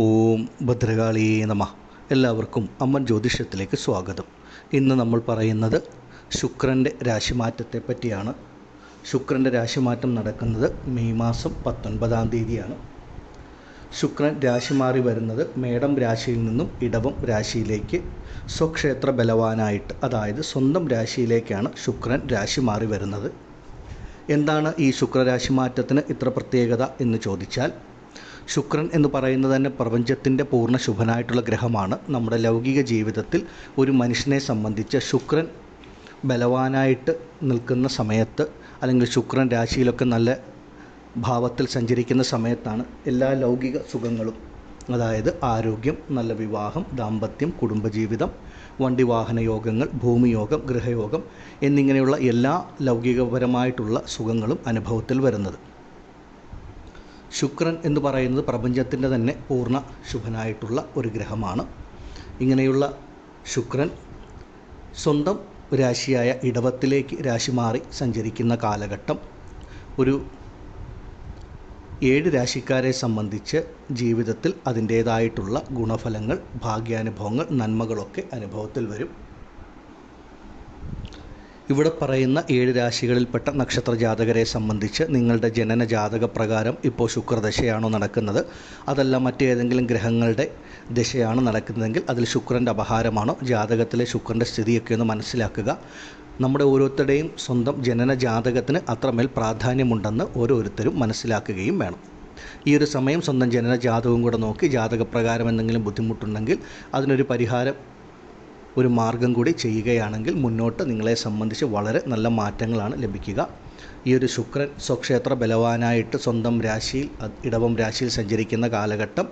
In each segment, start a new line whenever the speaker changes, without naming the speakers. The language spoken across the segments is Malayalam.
ഓം ഭദ്രകാളിയേ നമ. എല്ലാവർക്കും അമ്മൻ ജ്യോതിഷത്തിലേക്ക് സ്വാഗതം. ഇന്ന് നമ്മൾ പറയുന്നത് ശുക്രന്റെ രാശിമാറ്റത്തെ പറ്റിയാണ്. ശുക്രന്റെ രാശിമാറ്റം നടക്കുന്നത് മെയ് മാസം പത്തൊൻപതാം തീയതിയാണ്. ശുക്രൻ രാശി മാറി വരുന്നത് മേടം രാശിയിൽ നിന്നും ഇടവം രാശിയിലേക്ക് സ്വക്ഷേത്ര ബലവാനായിട്ട് അതായത് സ്വന്തം രാശിയിലേക്കാണ് ശുക്രൻ രാശി മാറി വരുന്നത്. എന്താണ് ഈ ശുക്രരാശി മാറ്റത്തിന് ഇത്ര പ്രത്യേകത എന്ന് ചോദിച്ചാൽ ശുക്രൻ എന്ന് പറയുന്നത് തന്നെ പ്രപഞ്ചത്തിന്റെ പൂർണ ശുഭനായിട്ടുള്ള ഗ്രഹമാണ്. നമ്മുടെ ലൗകിക ജീവിതത്തിൽ ഒരു മനുഷ്യനെ സംബന്ധിച്ച് ശുക്രൻ ബലവാനായിട്ട് നിൽക്കുന്ന സമയത്ത് അല്ലെങ്കിൽ ശുക്രൻ രാശിയിലൊക്കെ നല്ല ഭാവത്തിൽ സഞ്ചരിക്കുന്ന സമയത്താണ് എല്ലാ ലൗകിക സുഖങ്ങളും അതായത് ആരോഗ്യം നല്ല വിവാഹം ദാമ്പത്യം കുടുംബജീവിതം വണ്ടി വാഹന യോഗങ്ങൾ ഭൂമിയോഗം ഗൃഹയോഗം എന്നിങ്ങനെയുള്ള എല്ലാ ലൗകികപരമായിട്ടുള്ള സുഖങ്ങളും അനുഭവത്തിൽ വരുന്നത്. ശുക്രൻ എന്ന് പറയുന്നത് പ്രപഞ്ചത്തിന്റെ തന്നെ പൂർണ ശുഭനായിട്ടുള്ള ഒരു ഗ്രഹമാണ്. ഇങ്ങനെയുള്ള ശുക്രൻ സ്വന്തം രാശിയായ ഇടവത്തിലേക്ക് രാശി മാറി സഞ്ചരിക്കുന്ന കാലഘട്ടം ഒരു ഏഴ് രാശിക്കാരെ സംബന്ധിച്ച് ജീവിതത്തിൽ അതിന്റേതായിട്ടുള്ള ഗുണഫലങ്ങൾ ഭാഗ്യാനുഭവങ്ങൾ നന്മകളൊക്കെ അനുഭവത്തിൽ വരും. ഇവിടെ പറയുന്ന ഏഴ് രാശികളിൽപ്പെട്ട നക്ഷത്ര ജാതകരെ സംബന്ധിച്ച് നിങ്ങളുടെ ജനന ജാതക പ്രകാരം ഇപ്പോൾ ശുക്രദശയാണോ നടക്കുന്നത്. അതല്ല മറ്റേതെങ്കിലും ഗ്രഹങ്ങളുടെ ദശയാണ് നടക്കുന്നതെങ്കിൽ അതിൽ ശുക്രന്റെ അപഹാരമാണോ ജാതകത്തിലെ ശുക്രന്റെ സ്ഥിതിയൊക്കെ ഒന്ന് മനസ്സിലാക്കുക. നമ്മുടെ ഓരോരുത്തരുടെയും സ്വന്തം ജനന ജാതകത്തിന് അത്രമേൽ പ്രാധാന്യമുണ്ടെന്ന് ഓരോരുത്തരും മനസ്സിലാക്കുകയും വേണം. ഈ ഒരു സമയം സ്വന്തം ജനന ജാതകവും കൂടെ നോക്കി ജാതകപ്രകാരം എന്തെങ്കിലും ബുദ്ധിമുട്ടുണ്ടെങ്കിൽ അതിനൊരു പരിഹാരം ഒരു മാർഗം കൂടി ചെയ്യുകയാണെങ്കിൽ മുന്നോട്ട് നിങ്ങളെ സംബന്ധിച്ച് വളരെ നല്ല മാറ്റങ്ങളാണ് ലഭിക്കുക. ഈ ഒരു ശുക്രൻ സ്വക്ഷേത്ര ബലവാനായിട്ട് സ്വന്തം രാശിയിൽ ഇടവം രാശിയിൽ സഞ്ചരിക്കുന്ന കാലഘട്ടം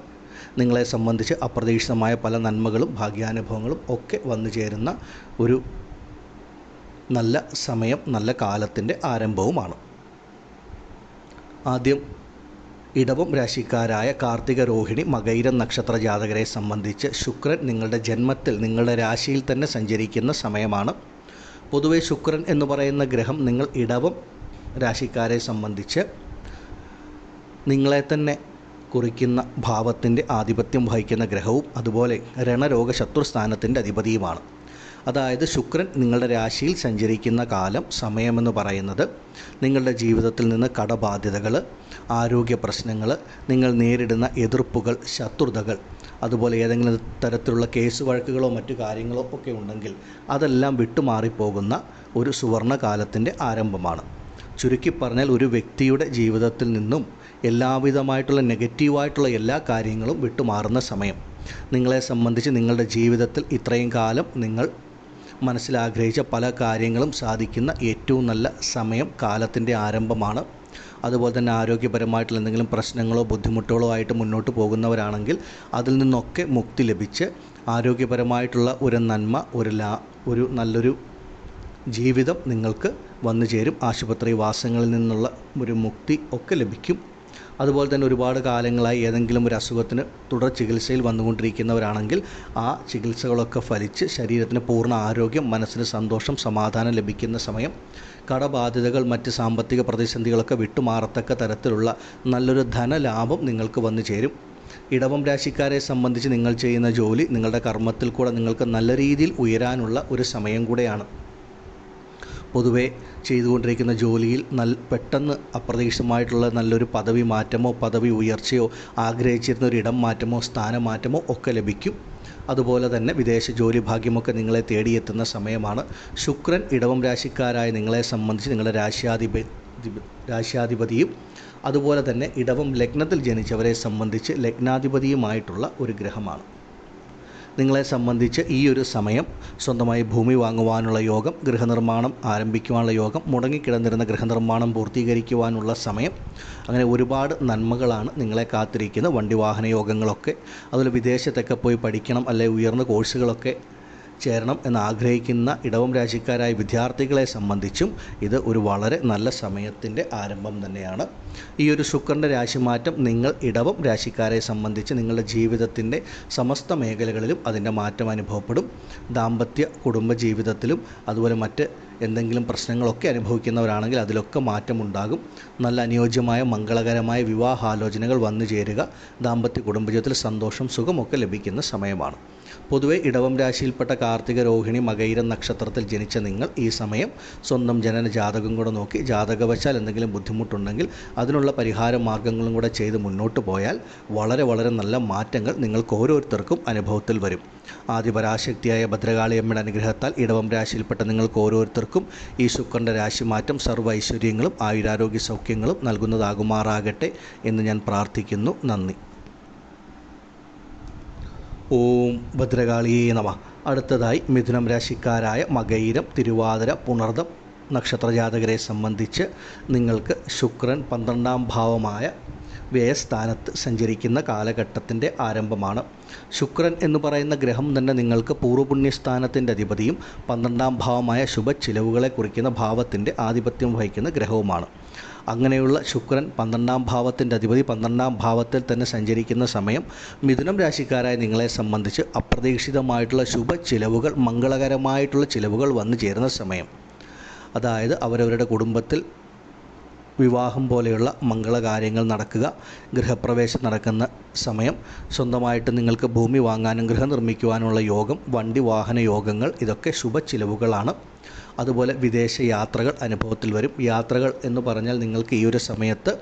നിങ്ങളെ സംബന്ധിച്ച് അപ്രതീക്ഷിതമായ പല നന്മകളും ഭാഗ്യാനുഭവങ്ങളും ഒക്കെ വന്നു ചേരുന്ന ഒരു നല്ല സമയം നല്ല കാലത്തിന്റെ ആരംഭവുമാണ്. ആദ്യം ഇടവം രാശിക്കാരായ കാർത്തിക രോഹിണി മകൈരം നക്ഷത്ര ജാതകരെ സംബന്ധിച്ച് ശുക്രൻ നിങ്ങളുടെ ജന്മത്തിൽ നിങ്ങളുടെ രാശിയിൽ തന്നെ സഞ്ചരിക്കുന്ന സമയമാണ്. പൊതുവേ ശുക്രൻ എന്ന് പറയുന്ന ഗ്രഹം നിങ്ങൾ ഇടവം രാശിക്കാരെ സംബന്ധിച്ച് നിങ്ങളെ തന്നെ കുറിക്കുന്ന ഭാവത്തിന്റെ ആധിപത്യം വഹിക്കുന്ന ഗ്രഹവും അതുപോലെ രണരോഗ ശത്രുസ്ഥാനത്തിന്റെ അധിപതിയുമാണ്. അതായത് ശുക്രൻ നിങ്ങളുടെ രാശിയിൽ സഞ്ചരിക്കുന്ന കാലം സമയമെന്ന് പറയുന്നത് നിങ്ങളുടെ ജീവിതത്തിൽ നിന്ന് കടബാധ്യതകൾ ആരോഗ്യ പ്രശ്നങ്ങൾ നിങ്ങൾ നേരിടുന്ന എതിർപ്പുകൾ ശത്രുതകൾ അതുപോലെ ഏതെങ്കിലും തരത്തിലുള്ള കേസ് വഴക്കുകളോ മറ്റു കാര്യങ്ങളോ ഒക്കെ ഉണ്ടെങ്കിൽ അതെല്ലാം വിട്ടുമാറിപ്പോകുന്ന ഒരു സുവർണ കാലത്തിന്റെ ആരംഭമാണ്. ചുരുക്കി പറഞ്ഞാൽ ഒരു വ്യക്തിയുടെ ജീവിതത്തിൽ നിന്നും എല്ലാവിധമായിട്ടുള്ള നെഗറ്റീവായിട്ടുള്ള എല്ലാ കാര്യങ്ങളും വിട്ടുമാറുന്ന സമയം. നിങ്ങളെ സംബന്ധിച്ച് നിങ്ങളുടെ ജീവിതത്തിൽ ഇത്രയും കാലം നിങ്ങൾ മനസ്സിലാഗ്രഹിച്ച പല കാര്യങ്ങളും സാധിക്കുന്ന ഏറ്റവും നല്ല സമയം കാലത്തിന്റെ ആരംഭമാണ് അതുപോലെ തന്നെ ആരോഗ്യപരമായിട്ടുള്ള എന്തെങ്കിലും പ്രശ്നങ്ങളോ ബുദ്ധിമുട്ടുകളോ ആയിട്ട് മുന്നോട്ട് പോകുന്നവരാണെങ്കിൽ അതിൽ നിന്നൊക്കെ മുക്തി ലഭിച്ച് ആരോഗ്യപരമായിട്ടുള്ള ഒരു നന്മ ഒരു ലാ ഒരു നല്ലൊരു ജീവിതം നിങ്ങൾക്ക് വന്നു ചേരും. ആശുപത്രി വാസങ്ങളിൽ നിന്നുള്ള ഒരു മുക്തി ഒക്കെ ലഭിക്കും. അതുപോലെ തന്നെ ഒരുപാട് കാലങ്ങളായി ഏതെങ്കിലും ഒരു അസുഖത്തിന് തുടർ ചികിത്സയിൽ വന്നുകൊണ്ടിരിക്കുന്നവരാണെങ്കിൽ ആ ചികിത്സകളൊക്കെ ഫലിച്ച് ശരീരത്തിന് പൂർണ ആരോഗ്യം മനസ്സിന് സന്തോഷം സമാധാനം ലഭിക്കുന്ന സമയം കടബാധ്യതകൾ മറ്റ് സാമ്പത്തിക പ്രതിസന്ധികളൊക്കെ വിട്ടുമാറത്തക്ക തരത്തിലുള്ള നല്ലൊരു ധനലാഭം നിങ്ങൾക്ക് വന്നു ചേരും. ഇടവം രാശിക്കാരെ സംബന്ധിച്ച് നിങ്ങൾ ചെയ്യുന്ന ജോലി നിങ്ങളുടെ കർമ്മത്തിൽ കൂടെ നിങ്ങൾക്ക് നല്ല രീതിയിൽ ഉയരാനുള്ള ഒരു സമയം കൂടെയാണ്. പൊതുവെ ചെയ്തുകൊണ്ടിരിക്കുന്ന ജോലിയിൽ നൽ പെട്ടെന്ന് അപ്രതീക്ഷിതമായിട്ടുള്ള നല്ലൊരു പദവി മാറ്റമോ പദവി ഉയർച്ചയോ ആഗ്രഹിച്ചിരുന്ന ഒരു ഇടം മാറ്റമോ സ്ഥാനമാറ്റമോ ഒക്കെ ലഭിക്കും. അതുപോലെ തന്നെ വിദേശ ജോലി ഭാഗ്യമൊക്കെ നിങ്ങളെ തേടിയെത്തുന്ന സമയമാണ്. ശുക്രൻ ഇടവം രാശിക്കാരായ നിങ്ങളെ സംബന്ധിച്ച് നിങ്ങളുടെ രാശ്യാധിപ രാശ്യാധിപതിയും അതുപോലെ തന്നെ ഇടവം ലഗ്നത്തിൽ ജനിച്ചവരെ സംബന്ധിച്ച് ലഗ്നാധിപതിയുമായിട്ടുള്ള ഒരു ഗ്രഹമാണ്. നിങ്ങളെ സംബന്ധിച്ച് ഈ ഒരു സമയം സ്വന്തമായി ഭൂമി വാങ്ങുവാനുള്ള യോഗം ഗൃഹനിർമ്മാണം ആരംഭിക്കുവാനുള്ള യോഗം മുടങ്ങിക്കിടന്നിരുന്ന ഗൃഹനിർമ്മാണം പൂർത്തീകരിക്കുവാനുള്ള സമയം അങ്ങനെ ഒരുപാട് നന്മകളാണ് നിങ്ങളെ കാത്തിരിക്കുന്ന വണ്ടി വാഹന യോഗങ്ങളൊക്കെ അതുപോലെ വിദേശത്തൊക്കെ പോയി പഠിക്കണം അല്ലെങ്കിൽ ഉയർന്ന കോഴ്സുകളൊക്കെ ചേരണം എന്നാഗ്രഹിക്കുന്ന ഇടവം രാശിക്കാരായ വിദ്യാർത്ഥികളെ സംബന്ധിച്ചും ഇത് ഒരു വളരെ നല്ല സമയത്തിന്റെ ആരംഭം തന്നെയാണ്. ഈ ഒരു ശുക്രന്റെ രാശിമാറ്റം നിങ്ങൾ ഇടവം രാശിക്കാരെ സംബന്ധിച്ച് നിങ്ങളുടെ ജീവിതത്തിന്റെ സമസ്ത മേഖലകളിലും അതിന്റെ മാറ്റം അനുഭവപ്പെടും. ദാമ്പത്യ കുടുംബ ജീവിതത്തിലും അതുപോലെ മറ്റ് എന്തെങ്കിലും പ്രശ്നങ്ങളൊക്കെ അനുഭവിക്കുന്നവരാണെങ്കിൽ അതിലൊക്കെ മാറ്റമുണ്ടാകും. നല്ല അനുയോജ്യമായ മംഗളകരമായ വിവാഹാലോചനകൾ വന്നു ചേരുക. ദാമ്പത്യ കുടുംബജീവിതത്തിൽ സന്തോഷം സുഖമൊക്കെ ലഭിക്കുന്ന സമയമാണ്. പൊതുവെ ഇടവം രാശിയിൽപ്പെട്ട കാർത്തിക രോഹിണി മകൈര നക്ഷത്രത്തിൽ ജനിച്ച നിങ്ങൾ ഈ സമയം സ്വന്തം ജനന ജാതകം കൂടെ നോക്കി ജാതകവശാൽ എന്തെങ്കിലും ബുദ്ധിമുട്ടുണ്ടെങ്കിൽ അതിനുള്ള പരിഹാര മാർഗങ്ങളും കൂടെ ചെയ്ത് മുന്നോട്ട് പോയാൽ വളരെ വളരെ നല്ല മാറ്റങ്ങൾ നിങ്ങൾക്ക് ഓരോരുത്തർക്കും അനുഭവത്തിൽ വരും. ആദിപരാശക്തിയായ ഭദ്രകാളിയമ്മയുടെ അനുഗ്രഹത്താൽ ഇടവം രാശിയിൽപ്പെട്ട നിങ്ങൾക്ക് ഓരോരുത്തർക്കും ഈ ശുക്രന്റെ രാശിമാറ്റം സർവ ഐശ്വര്യങ്ങളും ആയുരാരോഗ്യ സൗഖ്യങ്ങളും നൽകുന്നതാകുമാറാകട്ടെ എന്ന് ഞാൻ പ്രാർത്ഥിക്കുന്നു. നന്ദി. ഓം ഭദ്രകാളിയേ നമ. അടുത്തതായി മിഥുനം രാശിക്കാരായ മകയിരം തിരുവാതിര പുണർദം നക്ഷത്രജാതകരെ സംബന്ധിച്ച് നിങ്ങൾക്ക് ശുക്രൻ പന്ത്രണ്ടാം ഭാവമായ വ്യയസ്ഥാനത്ത് സഞ്ചരിക്കുന്ന കാലഘട്ടത്തിന്റെ ആരംഭമാണ്. ശുക്രൻ എന്ന് പറയുന്ന ഗ്രഹം തന്നെ നിങ്ങൾക്ക് പൂർവപുണ്യസ്ഥാനത്തിന്റെ അധിപതിയും പന്ത്രണ്ടാം ഭാവമായ ശുഭ ചിലവുകളെ കുറിക്കുന്ന ഭാവത്തിന്റെ ആധിപത്യം വഹിക്കുന്ന ഗ്രഹവുമാണ്. അങ്ങനെയുള്ള ശുക്രൻ പന്ത്രണ്ടാം ഭാവത്തിന്റെ അധിപതി പന്ത്രണ്ടാം ഭാവത്തിൽ തന്നെ സഞ്ചരിക്കുന്ന സമയം മിഥുനം രാശിക്കാരായ നിങ്ങളെ സംബന്ധിച്ച് അപ്രതീക്ഷിതമായിട്ടുള്ള ശുഭ ചിലവുകൾ മംഗളകരമായിട്ടുള്ള ചിലവുകൾ വന്നു ചേരുന്ന സമയം. അതായത് അവരവരുടെ കുടുംബത്തിൽ വിവാഹം പോലെയുള്ള മംഗളകാര്യങ്ങൾ നടക്കുക ഗൃഹപ്രവേശം നടക്കുന്ന സമയം സ്വന്തമായിട്ട് നിങ്ങൾക്ക് ഭൂമി വാങ്ങാനും ഗൃഹം നിർമ്മിക്കുവാനുള്ള യോഗം വണ്ടി വാഹന യോഗങ്ങൾ ഇതൊക്കെ ശുഭ ചിലവുകളാണ്. അതുപോലെ വിദേശ യാത്രകൾ അനുഭവത്തിൽ വരും. യാത്രകൾ എന്ന് പറഞ്ഞാൽ നിങ്ങൾക്ക് ഈ ഒരു സമയത്ത്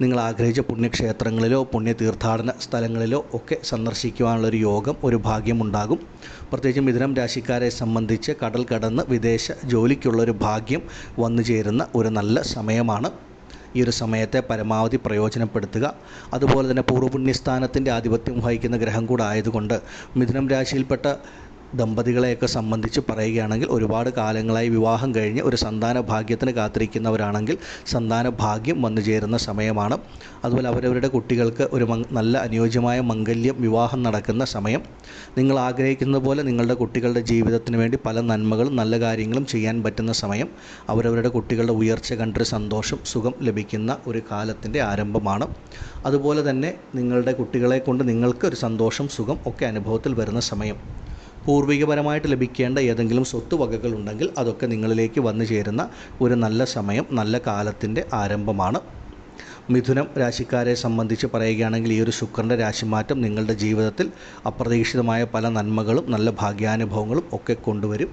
നിങ്ങൾ ആഗ്രഹിച്ച പുണ്യക്ഷേത്രങ്ങളിലോ പുണ്യ തീർത്ഥാടന സ്ഥലങ്ങളിലോ ഒക്കെ സന്ദർശിക്കുവാനുള്ളൊരു യോഗം ഒരു ഭാഗ്യമുണ്ടാകും പ്രത്യേകിച്ച് മിഥുനം രാശിക്കാരെ സംബന്ധിച്ച് കടൽ കടന്ന് വിദേശ ജോലിക്കുള്ളൊരു ഭാഗ്യം വന്നു ചേരുന്ന ഒരു നല്ല സമയമാണ്. ഈ ഒരു സമയത്തെ പരമാവധി പ്രയോജനപ്പെടുത്തുക. അതുപോലെ തന്നെ പൂർവപുണ്യസ്ഥാനത്തിന്റെ ആധിപത്യം വഹിക്കുന്ന ഗ്രഹം കൂടെ ആയതുകൊണ്ട് മിഥുനം രാശിയിൽപ്പെട്ട ദമ്പതികളെയൊക്കെ സംബന്ധിച്ച് പറയുകയാണെങ്കിൽ ഒരുപാട് കാലങ്ങളായി വിവാഹം കഴിഞ്ഞ് ഒരു സന്താന ഭാഗ്യത്തിന് കാത്തിരിക്കുന്നവരാണെങ്കിൽ സന്താന ഭാഗ്യം വന്നു ചേരുന്ന സമയമാണ്. അതുപോലെ അവരവരുടെ കുട്ടികൾക്ക് ഒരു നല്ല അനുയോജ്യമായ മംഗല്യം വിവാഹം നടക്കുന്ന സമയം. നിങ്ങൾ ആഗ്രഹിക്കുന്ന പോലെ നിങ്ങളുടെ കുട്ടികളുടെ ജീവിതത്തിന് വേണ്ടി പല നന്മകളും നല്ല കാര്യങ്ങളും ചെയ്യാൻ പറ്റുന്ന സമയം. അവരവരുടെ കുട്ടികളുടെ ഉയർച്ച കണ്ടൊരു സന്തോഷം സുഖം ലഭിക്കുന്ന ഒരു കാലത്തിന്റെ ആരംഭമാണ്. അതുപോലെ തന്നെ നിങ്ങളുടെ കുട്ടികളെ കൊണ്ട് നിങ്ങൾക്ക് ഒരു സന്തോഷം സുഖം ഒക്കെ അനുഭവത്തിൽ വരുന്ന സമയം. പൂർവികപരമായിട്ട് ലഭിക്കേണ്ട ഏതെങ്കിലും സ്വത്തുവകകൾ ഉണ്ടെങ്കിൽ അതൊക്കെ നിങ്ങളിലേക്ക് വന്നു ചേരുന്ന ഒരു നല്ല സമയം നല്ല കാലത്തിന്റെ ആരംഭമാണ്. മിഥുനം രാശിക്കാരെ സംബന്ധിച്ച് പറയുകയാണെങ്കിൽ ഈ ഒരു ശുക്രന്റെ രാശിമാറ്റം നിങ്ങളുടെ ജീവിതത്തിൽ അപ്രതീക്ഷിതമായ പല നന്മകളും നല്ല ഭാഗ്യാനുഭവങ്ങളും ഒക്കെ കൊണ്ടുവരും.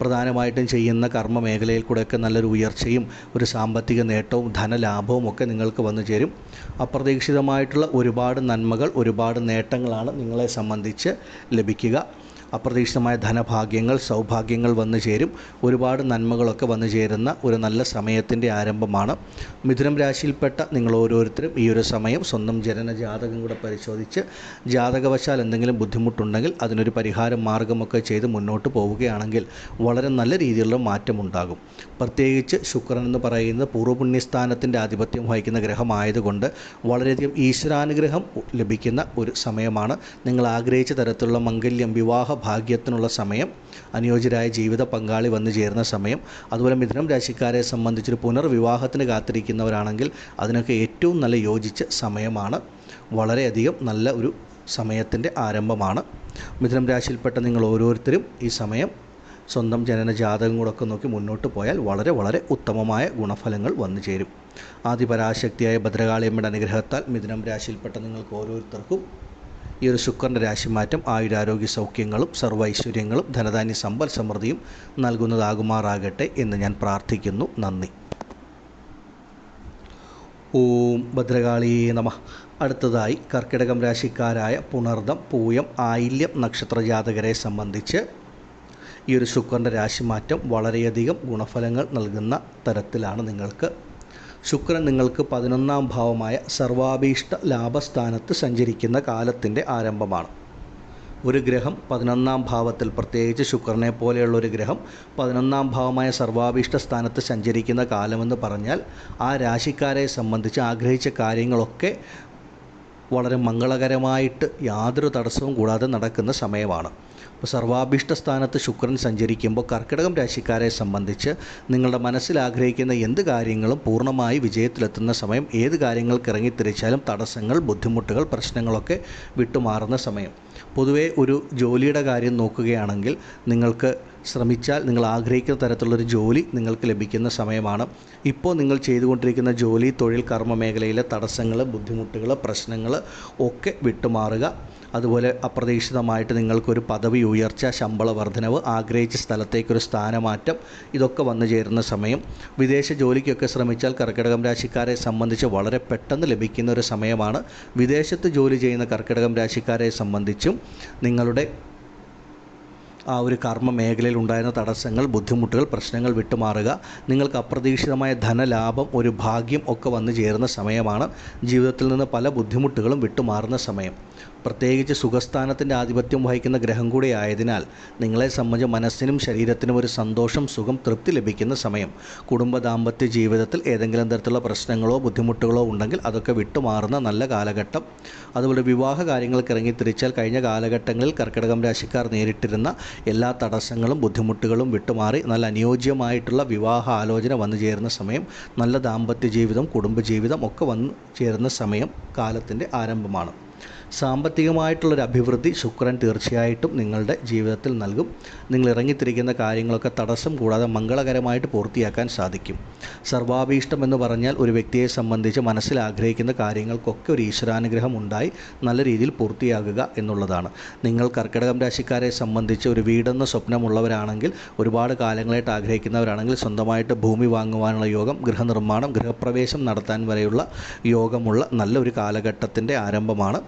പ്രധാനമായിട്ടും ചെയ്യുന്ന കർമ്മ മേഖലയിൽ കൂടെയൊക്കെ നല്ലൊരു ഉയർച്ചയും ഒരു സാമ്പത്തിക നേട്ടവും ധനലാഭവും ഒക്കെ നിങ്ങൾക്ക് വന്നു ചേരും. അപ്രതീക്ഷിതമായിട്ടുള്ള ഒരുപാട് നന്മകൾ ഒരുപാട് നേട്ടങ്ങളാണ് നിങ്ങളെ സംബന്ധിച്ച് ലഭിക്കുക. അപ്രതീക്ഷിതമായ ധനഭാഗ്യങ്ങൾ സൗഭാഗ്യങ്ങൾ വന്നു ചേരും. ഒരുപാട് നന്മകളൊക്കെ വന്നു ചേരുന്ന ഒരു നല്ല സമയത്തിന്റെ ആരംഭമാണ്. മിഥുനം രാശിയിൽപ്പെട്ട നിങ്ങൾ ഓരോരുത്തരും ഈ ഒരു സമയം സ്വന്തം ജനന ജാതകം കൂടെ പരിശോധിച്ച് ജാതകവശാൽ എന്തെങ്കിലും ബുദ്ധിമുട്ടുണ്ടെങ്കിൽ അതിനൊരു പരിഹാര മാർഗമൊക്കെ ചെയ്ത് മുന്നോട്ട് പോവുകയാണെങ്കിൽ വളരെ നല്ല രീതിയിലുള്ള മാറ്റമുണ്ടാകും. പ്രത്യേകിച്ച് ശുക്രൻ എന്ന് പറയുന്നത് പൂർവപുണ്യസ്ഥാനത്തിന്റെ ആധിപത്യം വഹിക്കുന്ന ഗ്രഹമായതുകൊണ്ട് വളരെയധികം ഈശ്വരാനുഗ്രഹം ലഭിക്കുന്ന ഒരു സമയമാണ്. നിങ്ങൾ ആഗ്രഹിച്ച തരത്തിലുള്ള മംഗല്യം വിവാഹ ഭാഗ്യത്തിനുള്ള സമയം അനുയോജ്യരായ ജീവിത പങ്കാളി വന്നു ചേരുന്ന സമയം അതുപോലെ മിഥുനം രാശിക്കാരെ സംബന്ധിച്ചൊരു പുനർവിവാഹത്തിന് കാത്തിരിക്കുന്നവരാണെങ്കിൽ അതിനൊക്കെ ഏറ്റവും നല്ല യോജിച്ച സമയമാണ്. വളരെയധികം നല്ല ഒരു സമയത്തിന്റെ ആരംഭമാണ്. മിഥുനം രാശിയിൽപ്പെട്ട നിങ്ങൾ ഓരോരുത്തരും ഈ സമയം സ്വന്തം ജനന ജാതകം കൂടെ ഒക്കെ നോക്കി മുന്നോട്ട് പോയാൽ വളരെ വളരെ ഉത്തമമായ ഗുണഫലങ്ങൾ വന്നു ചേരും. ആദിപരാശക്തിയായ ഭദ്രകാളിയമ്മയുടെ അനുഗ്രഹത്താൽ മിഥുനം രാശിയിൽപ്പെട്ട നിങ്ങൾക്ക് ഓരോരുത്തർക്കും ഈ ഒരു ശുക്രന്റെ രാശിമാറ്റം ആയുരാരോഗ്യ സൗഖ്യങ്ങളും സർവ ഐശ്വര്യങ്ങളും ധനധാന്യ സമ്പൽ സമൃദ്ധിയും നൽകുന്നതാകുമാറാകട്ടെ എന്ന് ഞാൻ പ്രാർത്ഥിക്കുന്നു. നന്ദി. ഓം ഭദ്രകാളിയേ നമ. അടുത്തതായി കർക്കിടകം രാശിക്കാരായ പുണർദം പൂയം ആയില്യം നക്ഷത്ര ജാതകരെ സംബന്ധിച്ച് ഈ ഒരു ശുക്രന്റെ രാശിമാറ്റം വളരെയധികം ഗുണഫലങ്ങൾ നൽകുന്ന തരത്തിലാണ് നിങ്ങൾക്ക് ശുക്രൻ നിങ്ങൾക്ക് പതിനൊന്നാം ഭാവമായ സർവാഭീഷ്ട ലാഭസ്ഥാനത്ത് സഞ്ചരിക്കുന്ന കാലത്തിന്റെ ആരംഭമാണ്. ഒരു ഗ്രഹം പതിനൊന്നാം ഭാവത്തിൽ പ്രത്യേകിച്ച് ശുക്രനെ പോലെയുള്ള ഒരു ഗ്രഹം പതിനൊന്നാം ഭാവമായ സർവാഭീഷ്ട സ്ഥാനത്ത് സഞ്ചരിക്കുന്ന കാലമെന്ന് പറഞ്ഞാൽ ആ രാശിക്കാരെ സംബന്ധിച്ച് ആഗ്രഹിച്ച കാര്യങ്ങളൊക്കെ വളരെ മംഗളകരമായിട്ട് യാതൊരു തടസ്സവും കൂടാതെ നടക്കുന്ന സമയമാണ്. അപ്പോൾ സർവാഭിഷ്ട സ്ഥാനത്ത് ശുക്രൻ സഞ്ചരിക്കുമ്പോൾ കർക്കിടകം രാശിക്കാരെ സംബന്ധിച്ച് നിങ്ങളുടെ മനസ്സിൽ ആഗ്രഹിക്കുന്ന എന്ത് കാര്യങ്ങളും പൂർണമായി വിജയത്തിലെത്തുന്ന സമയം ഏത് കാര്യങ്ങൾക്ക് ഇറങ്ങിത്തിരിച്ചാലും തടസ്സങ്ങൾ ബുദ്ധിമുട്ടുകൾ പ്രശ്നങ്ങളൊക്കെ വിട്ടുമാറുന്ന സമയം. പൊതുവേ ഒരു ജോലിയുടെ കാര്യം നോക്കുകയാണെങ്കിൽ നിങ്ങൾക്ക് ശ്രമിച്ചാൽ നിങ്ങൾ ആഗ്രഹിക്കുന്ന തരത്തിലുള്ളൊരു ജോലി നിങ്ങൾക്ക് ലഭിക്കുന്ന സമയമാണ്. ഇപ്പോൾ നിങ്ങൾ ചെയ്തുകൊണ്ടിരിക്കുന്ന ജോലി തൊഴിൽ കർമ്മ മേഖലയിലെ തടസ്സങ്ങൾ ബുദ്ധിമുട്ടുകൾ പ്രശ്നങ്ങൾ ഒക്കെ വിട്ടുമാറുക. അതുപോലെ അപ്രതീക്ഷിതമായിട്ട് നിങ്ങൾക്കൊരു പദവി ഉയർച്ച ശമ്പള വർധനവ് ആഗ്രഹിച്ച സ്ഥലത്തേക്കൊരു സ്ഥാനമാറ്റം ഇതൊക്കെ വന്നു ചേരുന്ന സമയം. വിദേശ ജോലിക്കൊക്കെ ശ്രമിച്ചാൽ കർക്കിടകം രാശിക്കാരെ സംബന്ധിച്ച് വളരെ പെട്ടെന്ന് ലഭിക്കുന്ന ഒരു സമയമാണ്. വിദേശത്ത് ജോലി ചെയ്യുന്ന കർക്കിടകം രാശിക്കാരെ സംബന്ധിച്ചും നിങ്ങളുടെ ആ ഒരു കർമ്മ മേഖലയിൽ ഉണ്ടായിരുന്ന തടസ്സങ്ങൾ ബുദ്ധിമുട്ടുകൾ പ്രശ്നങ്ങൾ വിട്ടുമാറുക. നിങ്ങൾക്ക് അപ്രതീക്ഷിതമായ ധനലാഭം ഒരു ഭാഗ്യം ഒക്കെ വന്നു ചേരുന്ന സമയമാണ്. ജീവിതത്തിൽ നിന്ന് പല ബുദ്ധിമുട്ടുകളും വിട്ടുമാറുന്ന സമയം. പ്രത്യേകിച്ച് സുഖസ്ഥാനത്തിന്റെ ആധിപത്യം വഹിക്കുന്ന ഗ്രഹം കൂടി ആയതിനാൽ നിങ്ങളെ സംബന്ധിച്ച് മനസ്സിനും ശരീരത്തിനും ഒരു സന്തോഷം സുഖം തൃപ്തി ലഭിക്കുന്ന സമയം. കുടുംബ ദാമ്പത്യ ജീവിതത്തിൽ ഏതെങ്കിലും തരത്തിലുള്ള പ്രശ്നങ്ങളോ ബുദ്ധിമുട്ടുകളോ ഉണ്ടെങ്കിൽ അതൊക്കെ വിട്ടുമാറുന്ന നല്ല കാലഘട്ടം. അതുപോലെ വിവാഹ കാര്യങ്ങൾക്ക് ഇറങ്ങി തിരിച്ചാൽ കഴിഞ്ഞ കാലഘട്ടങ്ങളിൽ കർക്കിടകം രാശിക്കാർ നേരിട്ടിരുന്ന എല്ലാ തടസ്സങ്ങളും ബുദ്ധിമുട്ടുകളും വിട്ടുമാറി നല്ല അനുയോജ്യമായിട്ടുള്ള വിവാഹ ആലോചന വന്നു ചേരുന്ന സമയം നല്ല ദാമ്പത്യ ജീവിതം കുടുംബജീവിതം ഒക്കെ വന്നു ചേരുന്ന സമയം കാലത്തിന്റെ ആരംഭമാണ്. സാമ്പത്തികമായിട്ടുള്ളൊരു അഭിവൃദ്ധി ശുക്രൻ തീർച്ചയായിട്ടും നിങ്ങളുടെ ജീവിതത്തിൽ നൽകും. നിങ്ങൾ ഇറങ്ങിത്തിരിക്കുന്ന കാര്യങ്ങളൊക്കെ തടസ്സം കൂടാതെ മംഗളകരമായിട്ട് പൂർത്തിയാക്കാൻ സാധിക്കും. സർവാഭീഷ്ടം എന്ന് പറഞ്ഞാൽ ഒരു വ്യക്തിയെ സംബന്ധിച്ച് മനസ്സിൽ ആഗ്രഹിക്കുന്ന കാര്യങ്ങൾക്കൊക്കെ ഒരു ഈശ്വരാനുഗ്രഹം ഉണ്ടായി നല്ല രീതിയിൽ പൂർത്തിയാകുക എന്നുള്ളതാണ്. നിങ്ങൾ കർക്കിടകം രാശിക്കാരെ സംബന്ധിച്ച് ഒരു വീടെന്ന സ്വപ്നമുള്ളവരാണെങ്കിൽ ഒരുപാട് കാലങ്ങളായിട്ട് ആഗ്രഹിക്കുന്നവരാണെങ്കിൽ സ്വന്തമായിട്ട് ഭൂമി വാങ്ങുവാനുള്ള യോഗം ഗൃഹനിർമ്മാണം ഗൃഹപ്രവേശം നടത്താൻ വരെയുള്ള യോഗമുള്ള നല്ലൊരു കാലഘട്ടത്തിന്റെ ആരംഭമാണ്.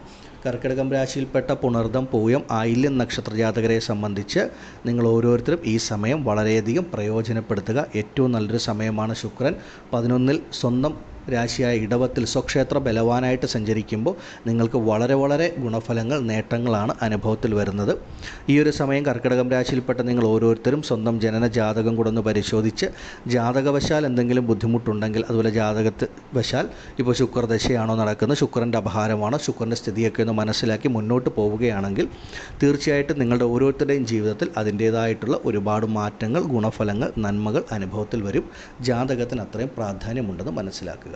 കർക്കിടകം രാശിയിൽപ്പെട്ട പുണർദം പൂയം ആയില്യം നക്ഷത്ര ജാതകരെ സംബന്ധിച്ച് നിങ്ങൾ ഓരോരുത്തരും ഈ സമയം വളരെയധികം പ്രയോജനപ്പെടുത്തുക. ഏറ്റവും നല്ലൊരു സമയമാണ് ശുക്രൻ. പതിനൊന്നിൽ സ്വന്തം രാശിയായ ഇടവത്തിൽ സ്വക്ഷേത്ര ബലവാനായിട്ട് സഞ്ചരിക്കുമ്പോൾ നിങ്ങൾക്ക് വളരെ വളരെ ഗുണഫലങ്ങൾ നേട്ടങ്ങളാണ് അനുഭവത്തിൽ വരുന്നത്. ഈ ഒരു സമയം കർക്കിടകം രാശിയിൽപ്പെട്ട നിങ്ങൾ ഓരോരുത്തരും സ്വന്തം ജനന ജാതകം കൂടെ ഒന്ന് പരിശോധിച്ച് ജാതകവശാൽ എന്തെങ്കിലും ബുദ്ധിമുട്ടുണ്ടെങ്കിൽ അതുപോലെ വശാൽ ഇപ്പോൾ ശുക്രദശയാണോ നടക്കുന്നത് ശുക്രന്റെ അപഹാരമാണോ ശുക്രന്റെ സ്ഥിതിയൊക്കെ ഒന്ന് മനസ്സിലാക്കി മുന്നോട്ട് പോവുകയാണെങ്കിൽ തീർച്ചയായിട്ടും നിങ്ങളുടെ ഓരോരുത്തരുടെയും ജീവിതത്തിൽ അതിന്റേതായിട്ടുള്ള ഒരുപാട് മാറ്റങ്ങൾ ഗുണഫലങ്ങൾ നന്മകൾ അനുഭവത്തിൽ വരും. ജാതകത്തിന് അത്രയും പ്രാധാന്യമുണ്ടെന്ന് മനസ്സിലാക്കുക.